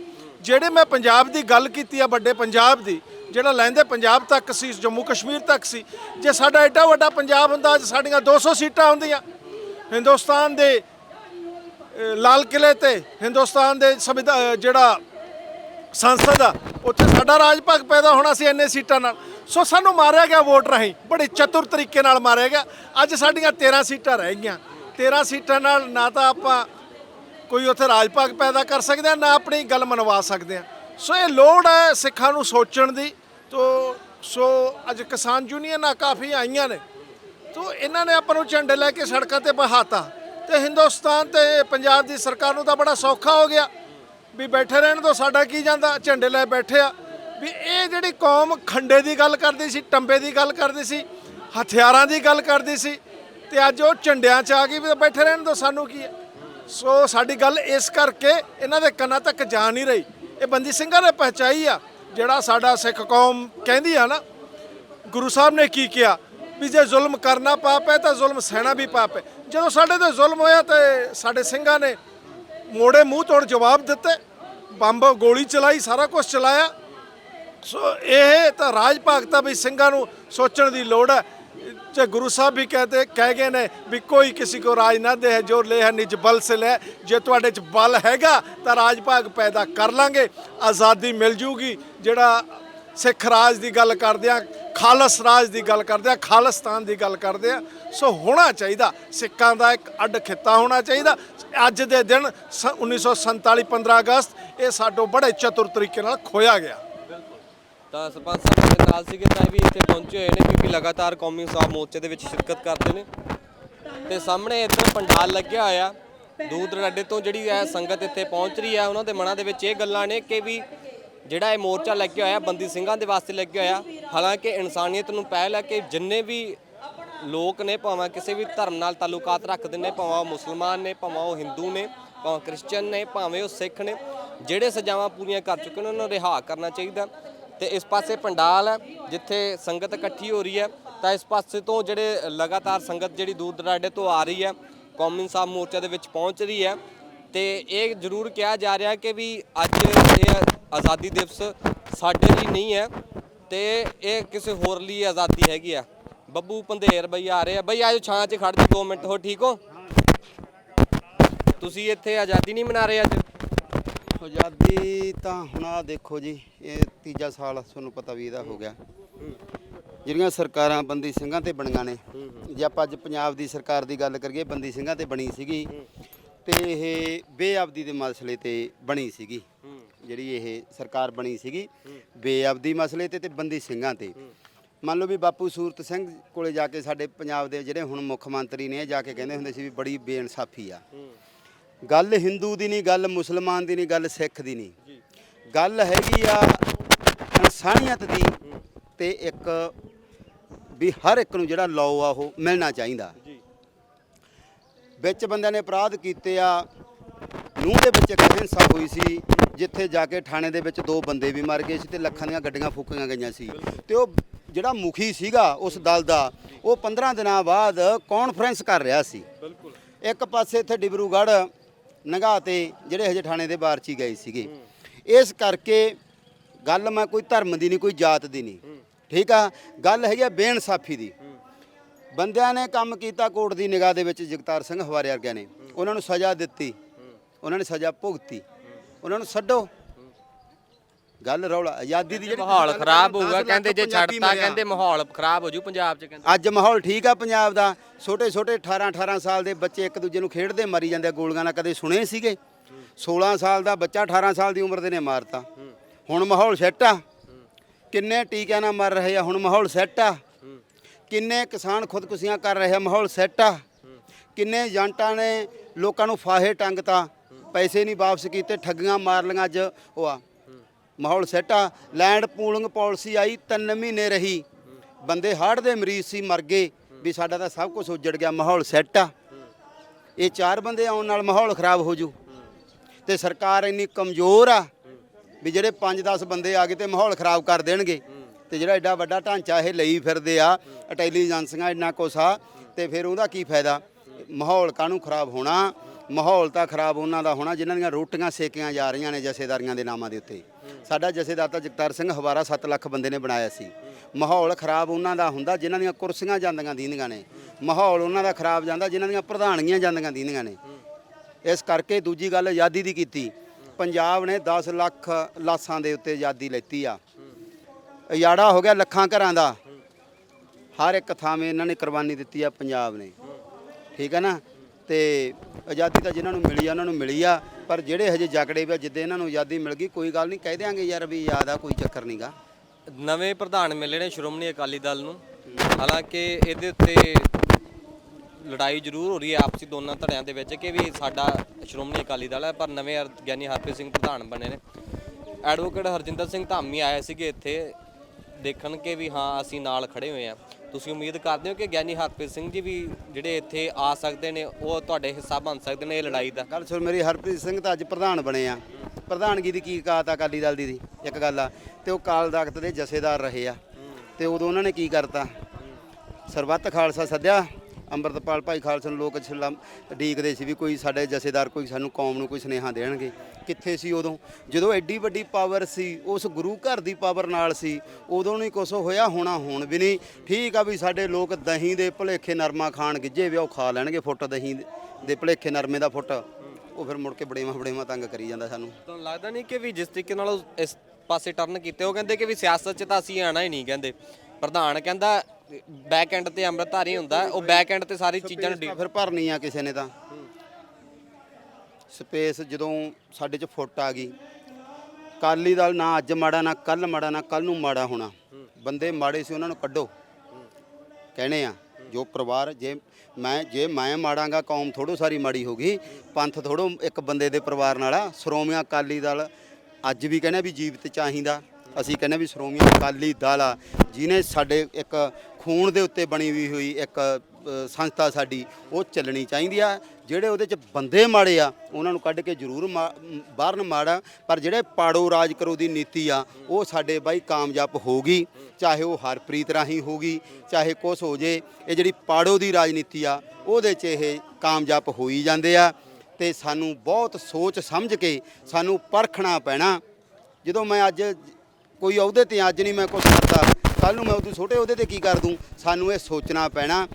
ਜਿਹੜੇ ਮੈਂ ਪੰਜਾਬ ਦੀ ਗੱਲ ਕੀਤੀ ਆ ਵੱਡੇ ਪੰਜਾਬ ਦੀ, ਜਿਹੜਾ ਲੈਂਦੇ ਪੰਜਾਬ ਤੱਕ ਸੀ, ਜੰਮੂ ਕਸ਼ਮੀਰ ਤੱਕ ਸੀ, ਜੇ ਸਾਡਾ ਐਡਾ ਵੱਡਾ ਪੰਜਾਬ ਹੁੰਦਾ, ਅੱਜ ਸਾਡੀਆਂ 200 ਸੀਟਾਂ ਹੁੰਦੀਆਂ। ਹਿੰਦੁਸਤਾਨ ਦੇ ਲਾਲ ਕਿਲੇ ਤੇ, ਹਿੰਦੁਸਤਾਨ ਦੇ ਸੰਵਿਧਾਨ ਜਿਹੜਾ ਸੰਸਦ ਆ, ਉੱਥੇ ਸਾਡਾ ਰਾਜ ਭਾਗ ਪੈਦਾ ਹੋਣਾ ਸੀ ਇੰਨੇ ਸੀਟਾਂ ਨਾਲ। ਸੋ ਸਾਨੂੰ ਮਾਰਿਆ ਗਿਆ ਵੋਟ ਰਾਹੀਂ, ਬੜੇ ਚਤੁਰ ਤਰੀਕੇ ਨਾਲ ਮਾਰਿਆ ਗਿਆ। ਅੱਜ ਸਾਡੀਆਂ 13 ਸੀਟਾਂ ਰਹਿ ਗਈਆਂ। 13 ਸੀਟਾਂ ਨਾਲ ਨਾ ਤਾਂ ਆਪਾਂ ਕੋਈ ਉੱਥੇ ਰਾਜਪਾਗ ਪੈਦਾ ਕਰ ਸਕਦੇ ਆ, ਨਾ ਆਪਣੀ ਗੱਲ ਮਨਵਾ ਸਕਦੇ ਆ। ਸੋ ਇਹ ਲੋੜ ਹੈ ਸਿੱਖਾਂ ਨੂੰ ਸੋਚਣ ਦੀ। ਤੋ, ਸੋ ਅੱਜ ਕਿਸਾਨ ਯੂਨੀਅਨਾਂ ਕਾਫੀ ਆਈਆਂ ਨੇ। ਤੋ, ਇਹਨਾਂ ਨੇ ਆਪਾਂ ਨੂੰ ਝੰਡੇ ਲੈ ਕੇ ਸੜਕਾਂ ਤੇ ਬਹਾਤਾ। ਤੇ ਹਿੰਦੁਸਤਾਨ ਤੇ ਪੰਜਾਬ ਦੀ ਸਰਕਾਰ ਨੂੰ ਤਾਂ ਬੜਾ ਸੌਖਾ ਹੋ ਗਿਆ। ਵੀ ਬੈਠੇ ਰਹਿਣ ਤੋਂ ਸਾਡਾ ਕੀ ਜਾਂਦਾ? ਝੰਡੇ ਲੈ ਬੈਠੇ ਆ। ਵੀ ਇਹ ਜਿਹੜੀ ਕੌਮ ਖੰਡੇ ਦੀ ਗੱਲ ਕਰਦੀ ਸੀ, ਟੰਬੇ ਦੀ ਗੱਲ ਕਰਦੀ ਸੀ, ਹਥਿਆਰਾਂ ਦੀ ਗੱਲ ਕਰਦੀ ਸੀ, ਤੇ ਅੱਜ ਉਹ ਝੰਡਿਆਂ 'ਚ ਆ ਗਈ ਵੀ ਬੈਠੇ ਰਹਿਣ ਤੋਂ ਸਾਨੂੰ ਕੀ ਹੈ? ਸੋ ਸਾਡੀ ਗੱਲ ਇਸ ਕਰਕੇ ਇਹਨਾਂ ਦੇ ਕੰਨਾਂ ਤੱਕ ਜਾ ਨਹੀਂ ਰਹੀ। ਇਹ ਬੰਦੀ ਸਿੰਘਾਂ ਨੇ ਪਹੁੰਚਾਈ ਆ, ਜਿਹੜਾ ਸਾਡਾ ਸਿੱਖ ਕੌਮ ਕਹਿੰਦੀ ਆ ਨਾ, ਗੁਰੂ ਸਾਹਿਬ ਨੇ ਕੀ ਕਿਹਾ? ਵੀ ਜੇ ਜ਼ੁਲਮ ਕਰਨਾ ਪਾਪ ਹੈ ਤਾਂ ਜ਼ੁਲਮ ਸਹਿਣਾ ਵੀ ਪਾਪ ਹੈ। ਜਦੋਂ ਸਾਡੇ ਤੇ ਜ਼ੁਲਮ ਹੋਇਆ ਤੇ ਸਾਡੇ ਸਿੰਘਾਂ ਨੇ ਮੋੜੇ ਮੂੰਹ ਤੋੜ ਜਵਾਬ ਦਿੱਤੇ, ਬੰਬ ਗੋਲੀ ਚਲਾਈ, ਸਾਰਾ ਕੁਝ ਚਲਾਇਆ। ਸੋ ਇਹ ਤਾਂ ਰਾਜ ਭਗਤਾ ਵੀ ਸਿੰਘਾਂ ਨੂੰ ਸੋਚਣ ਦੀ ਲੋੜ ਹੈ। ਜੇ ਗੁਰੂ ਸਾਹਿਬ ਵੀ ਕਹਤੇ ਕਹਿ ਗਏ ਨੇ ਵੀ ਕੋਈ ਕਿਸੇ ਕੋ ਰਾਜ ਨਾ ਦੇ ਜੋ ਲੈ ਹੈ ਨਿਜ ਬਲ ਸੇ ਲੈ, ਜੇ ਤੁਹਾਡੇ ਚ ਬਲ ਹੈਗਾ ਤਾਂ ਰਾਜ ਭਾਗ ਪੈਦਾ ਕਰ ਲਾਂਗੇ, ਆਜ਼ਾਦੀ ਮਿਲ ਜੂਗੀ। ਜਿਹੜਾ ਸਿੱਖ ਰਾਜ ਦੀ ਗੱਲ ਕਰਦੇ ਆ, ਖਾਲਸ ਰਾਜ ਦੀ ਗੱਲ ਕਰਦੇ ਆ, ਖਾਲਿਸਤਾਨ ਦੀ ਗੱਲ ਕਰਦੇ ਆ, ਸੋ ਹੋਣਾ ਚਾਹੀਦਾ। ਸਿੱਖਾਂ ਦਾ ਇੱਕ ਅੱਡ ਖਿੱਤਾ ਹੋਣਾ ਚਾਹੀਦਾ। ਅੱਜ ਦੇ ਦਿਨ ਸ- 1947 15 ਅਗਸਤ ਇਹ ਸਾਡੋ ਬੜੇ ਚਤੁਰ ਤਰੀਕੇ ਨਾਲ ਖੋਇਆ ਗਿਆ। ਤਾਂ ਸਰਪੰਚ ਸਾਹਿਬ ਦੇ ਨਾਲ ਸੀਗੇ ਤਾਂ ਵੀ ਇੱਥੇ ਪਹੁੰਚੇ ਹੋਏ ਨੇ ਕਿਉਂਕਿ ਲਗਾਤਾਰ ਕੌਮੀ ਇਨਸਾਫ ਮੋਰਚੇ ਦੇ ਵਿੱਚ ਸ਼ਿਰਕਤ ਕਰਦੇ ਨੇ। ਤੇ ਸਾਹਮਣੇ ਇੱਥੇ ਪੰਡਾਲ ਲੱਗਿਆ ਹੋਇਆ। ਦੂਰ ਦਰਾਡੇ ਤੋਂ ਜਿਹੜੀ ਹੈ ਸੰਗਤ ਇੱਥੇ ਪਹੁੰਚ ਰਹੀ ਹੈ, ਉਹਨਾਂ ਦੇ ਮਨਾਂ ਦੇ ਵਿੱਚ ਇਹ ਗੱਲਾਂ ਨੇ ਕਿ ਵੀ ਜਿਹੜਾ ਇਹ ਮੋਰਚਾ ਲੱਗਿਆ ਹੋਇਆ, ਬੰਦੀ ਸਿੰਘਾਂ ਦੇ ਵਾਸਤੇ ਲੱਗਿਆ ਹੋਇਆ, ਹਾਲਾਂਕਿ ਇਨਸਾਨੀਅਤ ਨੂੰ ਪਹਿਲ ਹੈ ਕਿ ਜਿੰਨੇ ਵੀ ਲੋਕ ਨੇ, ਭਾਵੇਂ ਕਿਸੇ ਵੀ ਧਰਮ ਨਾਲ ਤਾਲੁਕਾਤ ਰੱਖਦੇ ਨੇ, ਭਾਵੇਂ ਉਹ ਮੁਸਲਮਾਨ ਨੇ, ਭਾਵੇਂ ਉਹ ਹਿੰਦੂ ਨੇ, ਭਾਵੇਂ ਕ੍ਰਿਸਚੀਅਨ ਨੇ, ਭਾਵੇਂ ਉਹ ਸਿੱਖ ਨੇ, ਜਿਹੜੇ ਸਜ਼ਾਵਾਂ ਪੂਰੀਆਂ ਕਰ ਚੁੱਕੇ ਨੇ, ਉਹਨਾਂ ਨੂੰ ਰਿਹਾ ਕਰਨਾ ਚਾਹੀਦਾ। ਤੇ ਇਸ ਪਾਸੇ ਪੰਡਾਲ ਹੈ, ਜਿੱਥੇ ਸੰਗਤ ਇਕੱਠੀ ਹੋ ਰਹੀ ਹੈ। ਤਾਂ ਇਸ ਪਾਸੇ ਤੋਂ ਜਿਹੜੇ ਲਗਾਤਾਰ ਸੰਗਤ ਜਿਹੜੀ ਦੂਰ ਦਰਾਡੇ ਤੋਂ ਆ ਰਹੀ ਹੈ, ਕੌਮੀ ਇਨਸਾਫ ਮੋਰਚਾ ਦੇ ਵਿੱਚ ਪਹੁੰਚ ਰਹੀ ਹੈ। ਤੇ ਇਹ ਜ਼ਰੂਰ ਕਿਹਾ ਜਾ ਰਿਹਾ ਕਿ ਵੀ ਅੱਜ ਇਹ ਆਜ਼ਾਦੀ ਦਿਵਸ ਸਾਡੇ ਲਈ ਨਹੀਂ ਹੈ ਤੇ ਇਹ ਕਿਸੇ ਹੋਰ ਲਈ ਆਜ਼ਾਦੀ ਹੈਗੀ ਆ। ਬੱਬੂ ਪੰਧੇਰ ਬਈ ਆ ਰਹੇ ਆ। ਬਈ ਆਜੋ ਛਾਂ 'ਚ ਖੜ ਜਾਓ 2 ਮਿੰਟ ਹੋ ਠੀਕ ਹੋ? ਤੁਸੀਂ ਇੱਥੇ ਆਜ਼ਾਦੀ ਨਹੀਂ ਮਨਾ ਰਹੇ ਅੱਜ? ਆਜ਼ਾਦੀ ਤਾਂ ਹੁਣ ਆ ਦੇਖੋ ਜੀ, ਇਹ ਤੀਜਾ ਸਾਲ ਤੁਹਾਨੂੰ ਪਤਾ ਵੀ ਇਹਦਾ ਹੋ ਗਿਆ। ਜਿਹੜੀਆਂ ਸਰਕਾਰਾਂ ਬੰਦੀ ਸਿੰਘਾਂ ਤੇ ਬਣੀਆਂ ਨੇ, ਜੇ ਆਪਾਂ ਅੱਜ ਪੰਜਾਬ ਦੀ ਸਰਕਾਰ ਦੀ ਗੱਲ ਕਰੀਏ, ਬੰਦੀ ਸਿੰਘਾਂ ਤੇ ਬਣੀ ਸੀਗੀ। ਤੇ ਇਹ ਬੇਅਬਦੀ ਦੇ ਮਸਲੇ ਤੇ ਬਣੀ ਸੀਗੀ। ਜਿਹੜੀ ਇਹ ਸਰਕਾਰ ਬਣੀ ਸੀਗੀ, ਬੇਅਬਦੀ ਮਸਲੇ ਤੇ ਤੇ ਬੰਦੀ ਸਿੰਘਾਂ ਤੇ। ਮੰਨ ਲਓ ਵੀ ਬਾਪੂ ਸੂਰਤ ਸਿੰਘ ਕੋਲੇ ਜਾ ਕੇ ਸਾਡੇ ਪੰਜਾਬ ਦੇ ਜਿਹੜੇ ਹੁਣ ਮੁੱਖ ਮੰਤਰੀ ਨੇ ਜਾ ਕੇ ਕਹਿੰਦੇ ਹੁੰਦੇ ਸੀ ਵੀ ਬੜੀ ਬੇਇਨਸਾਫੀ ਆ। ਗੱਲ ਹਿੰਦੂ ਦੀ ਨਹੀਂ ਗੱਲ ਮੁਸਲਮਾਨ ਦੀ ਨਹੀਂ ਗੱਲ ਸਿੱਖ ਦੀ ਨਹੀਂ। ਗੱਲ ਹੈਗੀ ਆ ਇਨਸਾਨੀਅਤ ਦੀ ਤੇ ਇੱਕ ਵੀ ਹਰ ਇੱਕ ਨੂੰ ਜਿਹੜਾ ਲਾਅ ਆ ਉਹ ਮਿਲਣਾ ਚਾਹੀਦਾ। ਵਿੱਚ ਬੰਦਿਆਂ ਨੇ ਅਪਰਾਧ ਕੀਤੇ ਆ ਨੂੰਹ ਦੇ ਵਿੱਚ ਇੱਕ ਹਿੰਸਾ ਹੋਈ ਸੀ ਜਿੱਥੇ ਜਾ ਕੇ ਥਾਣੇ ਦੇ ਵਿੱਚ ਦੋ ਬੰਦੇ ਵੀ ਮਰ ਗਏ ਸੀ ਤੇ ਲੱਖਾਂ ਦੀਆਂ ਗੱਡੀਆਂ ਫੂਕੀਆਂ ਗਈਆਂ ਸੀ। ਤੇ ਉਹ ਜਿਹੜਾ ਮੁਖੀ ਸੀਗਾ ਉਸ ਦਲ ਦਾ ਉਹ 15 ਦਿਨਾਂ ਬਾਅਦ ਕਾਨਫਰੰਸ ਕਰ ਰਿਹਾ ਸੀ। ਬਿਲਕੁਲ। ਇੱਕ ਪਾਸੇ ਇੱਥੇ ਡਿਬਰੂਗੜ੍ਹ ਨਗਾਹ ਤੇ ਜਿਹੜੇ ਹਜੇ ਥਾਣੇ ਦੇ ਬਾਹਰ ਚ ਹੀ ਗਏ ਸੀਗੇ। ਇਸ ਕਰਕੇ ਗੱਲ ਮੈਂ ਕੋਈ ਧਰਮ ਦੀ ਨਹੀਂ ਕੋਈ ਜਾਤ ਦੀ ਨਹੀਂ। ਠੀਕ ਆ? ਗੱਲ ਹੈਗੀ ਆ ਬੇਇਨਸਾਫੀ ਦੀ। ਬੰਦਿਆਂ ਨੇ ਕੰਮ ਕੀਤਾ ਕੋਰਟ ਦੀ ਨਿਗਾਹ ਦੇ ਵਿੱਚ ਜਗਤਾਰ ਸਿੰਘ ਹਵਾਰੇ ਵਰਗਿਆਂ ਨੇ। ਉਹਨਾਂ ਨੂੰ ਸਜ਼ਾ ਦਿੱਤੀ। ਉਹਨਾਂ ਨੇ ਸਜ਼ਾ ਭੁਗਤੀ। ਉਹਨਾਂ ਨੂੰ ਛੱਡੋ। ਗੱਲ ਰੌਲਾ ਆਜ਼ਾਦੀ ਦੀ ਜਿਹੜੀ ਮਾਹੌਲ ਖਰਾਬ ਹੋਊਗਾ ਕਹਿੰਦੇ ਜੇ ਛੱਡਤਾ। ਕਹਿੰਦੇ ਮਾਹੌਲ ਖਰਾਬ ਹੋ ਜੂ ਪੰਜਾਬ 'ਚ ਕਹਿੰਦੇ। ਅੱਜ ਮਾਹੌਲ ਠੀਕ ਆ ਪੰਜਾਬ ਦਾ ਛੋਟੇ ਛੋਟੇ 18 18 ਸਾਲ ਦੇ ਬੱਚੇ ਇੱਕ ਦੂਜੇ ਨੂੰ ਖੇਡਦੇ ਮਰੀ ਜਾਂਦੇ ਆ ਗੋਲੀਆਂ ਨਾਲ ਕਦੇ ਸੁਣੇ ਸੀਗੇ। 16 ਸਾਲ ਦਾ ਬੱਚਾ 18 ਸਾਲ ਦੀ ਉਮਰ ਦੇ ਨੇ ਮਾਰਤਾ। ਹੁਣ ਮਾਹੌਲ ਸੈੱਟ ਆ। ਕਿੰਨੇ ਟੀਕਿਆਂ ਨਾਲ ਮਰ ਰਹੇ ਆ ਹੁਣ ਮਾਹੌਲ ਸੈੱਟ ਆ। ਕਿੰਨੇ ਕਿਸਾਨ ਖੁਦਕੁਸ਼ੀਆਂ ਕਰ ਰਹੇ ਆ ਮਾਹੌਲ ਸੈੱਟ ਆ। ਕਿੰਨੇ ਏਜੰਟਾਂ ਨੇ ਲੋਕਾਂ ਨੂੰ ਫਾਹੇ ਟੰਗਤਾ ਪੈਸੇ ਨਹੀਂ ਵਾਪਸ ਕੀਤੇ ਠੱਗੀਆਂ ਮਾਰ ਲਈਆਂ ਅੱਜ ਉਹ ਆ। ਮਾਹੌਲ ਸੈੱਟ ਆ। ਲੈਂਡ ਪੂਲਿੰਗ ਪਾਲਿਸੀ ਆਈ 3 ਮਹੀਨੇ ਰਹੀ। ਬੰਦੇ ਹਾਰਟ ਦੇ ਮਰੀਜ਼ ਸੀ, ਮਰ ਗਏ। ਵੀ ਸਾਡਾ ਤਾਂ ਸਭ ਕੁਝ ਉੱਜੜ ਗਿਆ, ਮਾਹੌਲ ਸੈੱਟ ਆ। ਇਹ ਚਾਰ ਬੰਦੇ ਆਉਣ ਨਾਲ ਮਾਹੌਲ ਖਰਾਬ ਹੋ ਜੂ। ਤੇ ਸਰਕਾਰ ਇੰਨੀ ਕਮਜ਼ੋਰ ਆ ਵੀ ਜਿਹੜੇ 5-10 ਬੰਦੇ ਆ ਗਏ ਤੇ ਮਾਹੌਲ ਖਰਾਬ ਕਰ ਦੇਣਗੇ। ਤੇ ਜਿਹੜਾ ਐਡਾ ਵੱਡਾ ਢਾਂਚਾ ਇਹ ਲਈ ਫਿਰਦੇ ਆ, ਇੰਟੈਲੀਜੈਂਸੀਆਂ ਇੰਨਾ ਕੁਛ ਆ, ਤੇ ਫਿਰ ਉਹਦਾ ਕੀ ਫਾਇਦਾ? ਮਾਹੌਲ ਕਾਹਨੂੰ ਖਰਾਬ ਹੋਣਾ? ਮਾਹੌਲ ਤਾਂ ਖਰਾਬ ਉਹਨਾਂ ਦਾ ਹੋਣਾ, ਜਿਨ੍ਹਾਂ ਦੀਆਂ ਰੋਟੀਆਂ ਸੇਕੀਆਂ ਜਾ ਰਹੀਆਂ ਨੇ ਜਥੇਦਾਰੀਆਂ ਦੇ ਨਾਮਾਂ ਦੇ ਉੱਤੇ। ਸਾਡਾ ਜਥੇਦਾਰ ਜਗਤਾਰ ਸਿੰਘ ਹਵਾਰਾ 7 ਲੱਖ ਬੰਦੇ ਨੇ ਬਣਾਇਆ ਸੀ। ਮਾਹੌਲ ਖਰਾਬ ਉਹਨਾਂ ਦਾ ਹੁੰਦਾ, ਜਿਨ੍ਹਾਂ ਦੀਆਂ ਕੁਰਸੀਆਂ ਜਾਂਦੀਆਂ ਦੀਂਦੀਆਂ ਨੇ। ਮਾਹੌਲ ਉਹਨਾਂ ਦਾ ਖਰਾਬ ਜਾਂਦਾ, ਜਿਨ੍ਹਾਂ ਦੀਆਂ ਪ੍ਰਧਾਨਗੀਆਂ ਜਾਂਦੀਆਂ ਦੀਂਦੀਆਂ ਨੇ। ਇਸ ਕਰਕੇ ਦੂਜੀ ਗੱਲ ਆਜ਼ਾਦੀ ਦੀ ਕੀਤੀ। ਪੰਜਾਬ ਨੇ 10 ਲੱਖ ਲਾਸਾਂ ਦੇ ਉੱਤੇ ਆਜ਼ਾਦੀ ਲੈਤੀ ਆ। ਉਜਾੜਾ ਹੋ ਗਿਆ ਲੱਖਾਂ ਘਰਾਂ ਦਾ। ਹਰ ਇੱਕ ਥਾਵੇਂ ਇਹਨਾਂ ਨੇ ਕੁਰਬਾਨੀ ਦਿੱਤੀ ਆ, ਪੰਜਾਬ ਨੇ। ਠੀਕ ਹੈ ਨਾ? ਤੇ ਆਜ਼ਾਦੀ ਤਾਂ ਜਿਨ੍ਹਾਂ ਨੂੰ ਮਿਲੀ ਆ, ਉਹਨਾਂ ਨੂੰ ਮਿਲੀ ਆ। ਪਰ ਜਿਹੜੇ ਹਜੇ ਜਕੜੇ ਪਿਆ ਜਿੱਦੇ ਇਹਨਾਂ ਨੂੰ ਆਜ਼ਾਦੀ ਮਿਲ ਗਈ, ਕੋਈ ਗੱਲ ਨਹੀਂ, ਕਹਿ ਦਿਆਂਗੇ ਯਾਰ ਵੀ ਯਾਦ ਆ, ਕੋਈ ਚੱਕਰ ਨਹੀਂਗਾ ਨਵੇਂ ਪ੍ਰਧਾਨ ਮਿਲੇ ਨੇ ਸ਼੍ਰੋਮਣੀ ਅਕਾਲੀ ਦਲ ਨੂੰ। ਹਾਲਾਂਕਿ ਇਹਦੇ ਉੱਤੇ ਲੜਾਈ ਜ਼ਰੂਰ ਹੋ ਰਹੀ ਹੈ ਆਪਸੀ ਦੋਨਾਂ ਧੜਿਆਂ ਦੇ ਵਿੱਚ ਕਿ ਵੀ ਸਾਡਾ ਸ਼੍ਰੋਮਣੀ ਅਕਾਲੀ ਦਲ ਹੈ, ਪਰ ਨਵੇਂ ਗਿਆਨੀ ਹਰਪ੍ਰੀਤ ਸਿੰਘ ਪ੍ਰਧਾਨ ਬਣੇ ਨੇ। ਐਡਵੋਕੇਟ ਹਰਜਿੰਦਰ ਸਿੰਘ ਧਾਮੀ ਆਏ ਸੀਗੇ ਇੱਥੇ ਦੇਖਣ ਕਿ ਵੀ ਹਾਂ, ਅਸੀਂ ਨਾਲ ਖੜੇ ਹੋਏ ਆ ਤੁਸੀਂ ਉਮੀਦ ਕਰਦੇ ਹੋ ਕਿ ਗਿਆਨੀ ਹਰਪ੍ਰੀਤ ਸਿੰਘ ਜੀ ਵੀ ਜਿਹੜੇ ਇੱਥੇ ਆ ਸਕਦੇ ਨੇ, ਉਹ ਤੁਹਾਡੇ ਹਿੱਸਾ ਬਣ ਸਕਦੇ ਨੇ ਇਹ ਲੜਾਈ ਦਾ? ਗੱਲ ਸੁਣ ਮੇਰੀ ਹਰਪ੍ਰੀਤ ਸਿੰਘ ਤਾਂ ਅੱਜ ਪ੍ਰਧਾਨ ਬਣੇ ਆ। ਪ੍ਰਧਾਨਗੀ ਦੀ ਕੀ ਕਾਤ ਆ ਅਕਾਲੀ ਦਲ ਦੀ ਦੀ? ਇੱਕ ਗੱਲ ਆ, ਤੇ ਉਹ ਕਾਲ ਤਖਤ ਦੇ ਜਥੇਦਾਰ ਰਹੇ ਆ। ਤੇ ਉਦੋਂ ਉਹਨਾਂ ਨੇ ਕੀ ਕਰਤਾ? ਸਰਬੱਤ ਖਾਲਸਾ ਸੱਦਿਆ। ਅੰਮ੍ਰਿਤਪਾਲ ਭਾਈ ਖਾਲਸਾ ਨੂੰ ਲੋਕ ਛੱਲਾ ਡੀਕਦੇ ਸੀ ਵੀ ਕੋਈ ਸਾਡੇ ਜਥੇਦਾਰ ਕੋਈ ਸਾਨੂੰ ਕੌਮ ਨੂੰ ਕੋਈ ਸੁਨੇਹਾ ਦੇਣਗੇ। ਕਿੱਥੇ ਸੀ ਉਦੋਂ? ਜਦੋਂ ਐਡੀ ਵੱਡੀ ਪਾਵਰ ਸੀ, ਉਸ ਗੁਰੂ ਘਰ ਦੀ ਪਾਵਰ ਨਾਲ ਸੀ, ਉਦੋਂ ਨਹੀਂ ਕੁਛ ਹੋਇਆ, ਹੋਣਾ ਹੋਣ ਵੀ ਨਹੀਂ। ਠੀਕ ਆ ਵੀ ਸਾਡੇ ਲੋਕ ਦਹੀਂ ਦੇ ਭੁਲੇਖੇ ਨਰਮਾ ਖਾਣ ਗਿੱਜੇ ਵੀ ਉਹ ਖਾ ਲੈਣਗੇ ਫੁੱਟ ਦਹੀਂ ਦੇ- ਭੁਲੇਖੇ ਨਰਮੇ ਦਾ ਫੁੱਟ। ਉਹ ਫਿਰ ਮੁੜ ਕੇ ਬੜੇਵਾ ਬੜੇਵਾ ਤੰਗ ਕਰੀ ਜਾਂਦਾ ਸਾਨੂੰ। ਤੁਹਾਨੂੰ ਲੱਗਦਾ ਨਹੀਂ ਕਿ ਵੀ ਜਿਸ ਤਰੀਕੇ ਨਾਲ ਉਹ ਇਸ ਪਾਸੇ ਟਰਨ ਕੀਤੇ, ਉਹ ਕਹਿੰਦੇ ਕਿ ਵੀ ਸਿਆਸਤ 'ਚ ਤਾਂ ਅਸੀਂ ਆਣਾ ਹੀ ਨਹੀਂ ਕਹਿੰਦੇ। ਪ੍ਰਧਾਨ ਕਹਿੰਦਾ ਬੈਕ ਐਂਡ ਤੇ ਅੰਮ੍ਰਿਤਧਾਰੀ ਹੁੰਦਾ ਉਹ ਬੈਕ ਐਂਡ ਤੇ ਸਾਰੀ ਚੀਜ਼ਾਂ ਨੂੰ ਫਿਰ ਭਰਨੀ ਆ ਕਿਸੇ ਨੇ ਤਾਂ। ਸਪੇਸ ਜਦੋਂ ਸਾਡੇ ਚ ਫੁੱਟ ਆ ਗਈ ਕਾਲੀ ਦਲ ਨਾ ਅੱਜ ਮਾੜਾ ਨਾ ਕੱਲ ਮਾੜਾ ਨਾ ਕੱਲ ਨੂੰ ਮਾੜਾ ਹੋਣਾ। ਬੰਦੇ ਮਾੜੇ ਸੀ ਉਹਨਾਂ ਨੂੰ ਕੱਢੋ। ਕਹਣੇ ਆ ਜੋ ਪਰਿਵਾਰ ਜੇ ਮੈਂ ਜੇ ਮੈਂ ਮਾੜਾਂਗਾ ਕੌਮ ਥੋੜੋ ਸਾਰੀ ਮਾੜੀ ਹੋਗੀ ਪੰਥ ਥੋੜੋ ਇੱਕ ਬੰਦੇ ਦੇ ਪਰਿਵਾਰ ਨਾਲ ਆ। ਸ਼੍ਰੋਮਣੀ ਅਕਾਲੀ ਦਲ ਅੱਜ ਵੀ ਕਹਿੰਦੇ ਵੀ ਜੀਵਤ ਚਾਹੀਦਾ। ਅਸੀਂ ਕਹਿੰਦੇ ਵੀ ਸ਼੍ਰੋਮਣੀ ਅਕਾਲੀ ਦਲ ਆ, ਜਿਹਨੇ ਸਾਡੇ ਇੱਕ ਖੂਨ ਦੇ ਉੱਤੇ ਬਣੀ ਵੀ ਹੋਈ ਇੱਕ ਸੰਸਥਾ ਸਾਡੀ, ਉਹ ਚੱਲਣੀ ਚਾਹੀਦੀ ਆ। ਜਿਹੜੇ ਉਹਦੇ ਚ ਬੰਦੇ ਮਾੜੇ ਆ, ਉਹਨਾਂ ਨੂੰ ਕੱਢ ਕੇ ਜ਼ਰੂਰ ਮਾ- ਬਾਹਰ ਨੂੰ ਮਾੜਾ ਪਰ ਜਿਹੜੇ ਪਾੜੋ ਰਾਜ ਕਰੋ ਦੀ ਨੀਤੀ ਆ, ਉਹ ਸਾਡੇ ਬਾਈ ਕਾਮਯਾਬ ਹੋਗੀ ਚਾਹੇ ਉਹ ਹਰਪ੍ਰੀਤ ਰਾਹੀਂ ਹੋਗੀ ਚਾਹੇ ਕੁਛ ਹੋ ਜੇ, ਇਹ ਜਿਹੜੀ ਪਾੜੋ ਦੀ ਰਾਜਨੀਤੀ ਆ, ਉਹਦੇ 'ਚ ਇਹ ਕਾਮਯਾਬ ਹੋਈ ਜਾਂਦੇ ਆ। ਤੇ ਸਾਨੂੰ ਬਹੁਤ ਸੋਚ ਸਮਝ ਕੇ ਸਾਨੂੰ ਪਰਖਣਾ ਪੈਣਾ। ਜਦੋਂ ਮੈਂ ਅੱਜ ਕੋਈ ਅਹੁਦੇ ਤੇ ਅੱਜ ਨਹੀਂ ਮੈਂ ਕੁਝ ਕਰਦਾ। ਕੱਲ ਨੂੰ ਮੈਂ ਉਦੋਂ ਛੋਟੇ ਅਹੁਦੇ ਤੇ ਕੀ ਕਰ ਦੂੰ? ਸਾਨੂੰ ਇਹ ਸੋਚਣਾ ਪੈਣਾ।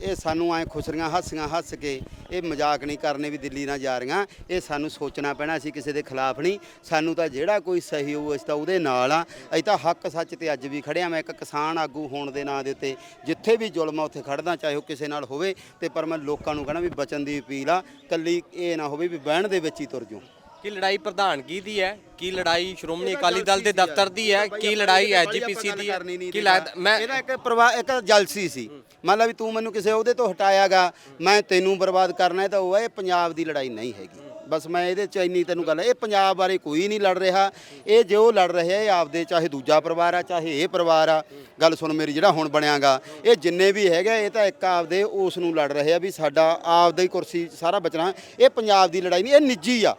ਇਹ ਸਾਨੂੰ ਐ ਖੁਸਰੀਆਂ ਹੱਸੀਆਂ ਹੱਸ ਕੇ ਇਹ ਮਜ਼ਾਕ ਨਹੀਂ ਕਰਨੇ ਵੀ ਦਿੱਲੀ ਨਾਲ ਜਾ ਰਹੀਆਂ। ਇਹ ਸਾਨੂੰ ਸੋਚਣਾ ਪੈਣਾ, ਅਸੀਂ ਕਿਸੇ ਦੇ ਖਿਲਾਫ ਨਹੀਂ। ਸਾਨੂੰ ਤਾਂ ਜਿਹੜਾ ਕੋਈ ਸਹੀ ਹੋਊ, ਅਸੀਂ ਤਾਂ ਉਹਦੇ ਨਾਲ ਆ। ਅਸੀਂ ਤਾਂ ਹੱਕ ਸੱਚ ਤੇ ਅੱਜ ਵੀ ਖੜਿਆ ਮੈਂ ਇੱਕ ਕਿਸਾਨ ਆਗੂ ਹੋਣ ਦੇ ਨਾਂ ਦੇ ਉੱਤੇ ਜਿੱਥੇ ਵੀ ਜ਼ੁਲਮ ਆ, ਉੱਥੇ ਖੜਦਾ ਚਾਹੇ ਉਹ ਕਿਸੇ ਨਾਲ ਹੋਵੇ। ਤੇ ਪਰ ਮੈਂ ਲੋਕਾਂ ਨੂੰ ਕਹਿਣਾ ਵੀ ਬਚਨ ਦੀ ਅਪੀਲ ਆ। ਕੱਲੀ ਇਹ ਨਾ ਹੋਵੇ ਵੀ ਬਹਿਣ ਦੇ ਵਿੱਚ ਹੀ ਤੁਰ ਜਾਉ ਕੀ ਲੜਾਈ ਪ੍ਰਧਾਨਗੀ ਦੀ ਹੈ? ਕੀ ਲੜਾਈ ਸ਼੍ਰੋਮਣੀ ਅਕਾਲੀ ਦਲ ਦੇ ਦਫ਼ਤਰ ਦੀ ਹੈ? ਕੀ ਲੜਾਈ ਐਜੀਪੀਸੀ ਦੀ ਹੈ? ਕੀ ਮੈਂ ਇਹਦਾ ਇੱਕ ਪਰਿਵਾਰ ਇੱਕ ਜਲਸੀ ਸੀ। ਮੰਨ ਲਾ ਵੀ ਤੂੰ ਮੈਨੂੰ ਕਿਸੇ ਉਹਦੇ ਤੋਂ ਹਟਾਇਆਗਾ ਮੈਂ ਤੈਨੂੰ ਬਰਬਾਦ ਕਰਨਾ ਹੈ ਤਾਂ ਉਹ ਹੈ ਇਹ ਪੰਜਾਬ ਦੀ ਲੜਾਈ ਨਹੀਂ ਹੈਗੀ। ਬਸ ਮੈਂ ਇਹਦੇ ਚ ਇੰਨੀ ਤੈਨੂੰ ਗੱਲ ਇਹ ਪੰਜਾਬ ਬਾਰੇ ਕੋਈ ਨਹੀਂ ਲੜ ਰਿਹਾ। ਇਹ ਜੋ ਲੜ ਰਿਹਾ ਇਹ ਆਪਦੇ ਚਾਹੇ ਦੂਜਾ ਪਰਿਵਾਰ ਆ ਚਾਹੇ ਇਹ ਪਰਿਵਾਰ ਆ ਗੱਲ ਸੁਣ ਮੇਰੀ ਜਿਹੜਾ ਹੁਣ ਬਣਿਆਗਾ ਇਹ ਜਿੰਨੇ ਵੀ ਹੈਗੇ ਇਹ ਤਾਂ ਇੱਕ ਆਪਦੇ ਉਸ ਨੂੰ ਲੜ ਰਹੇ ਆ ਵੀ ਸਾਡਾ ਆਪਦਾ ਹੀ ਕੁਰਸੀ ਸਾਰਾ ਬਚਣਾ। ਇਹ ਪੰਜਾਬ ਦੀ ਲੜਾਈ ਨਹੀਂ ਇਹ ਨਿੱਜੀ ਆ।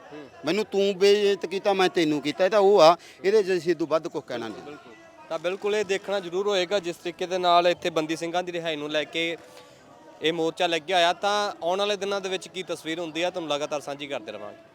ਮੈਨੂੰ ਤੂੰ ਬੇਇੱਜ਼ਤ ਕੀਤਾ, ਮੈਂ ਤੈਨੂੰ ਕੀਤਾ, ਇਹ ਤਾਂ ਉਹ ਆ, ਇਹਦੇ ਚ ਤੋਂ ਵੱਧ ਕੁਝ ਕਹਿਣਾ ਨਹੀਂ। ਤਾਂ ਬਿਲਕੁਲ ਇਹ ਦੇਖਣਾ ਜ਼ਰੂਰ ਹੋਏਗਾ, ਜਿਸ ਤਰੀਕੇ ਦੇ ਨਾਲ ਇੱਥੇ ਬੰਦੀ ਸਿੰਘਾਂ ਦੀ ਰਿਹਾਈ ਨੂੰ ਲੈ ਕੇ ਇਹ ਮੋਰਚਾ ਲੱਗਿਆ ਹੋਇਆ, ਤਾਂ ਆਉਣ ਵਾਲੇ ਦਿਨਾਂ ਦੇ ਵਿੱਚ ਕੀ ਤਸਵੀਰ ਹੁੰਦੀ ਆ, ਤੁਹਾਨੂੰ ਲਗਾਤਾਰ ਸਾਂਝੀ ਕਰਦੇ ਰਵਾਂਗੇ।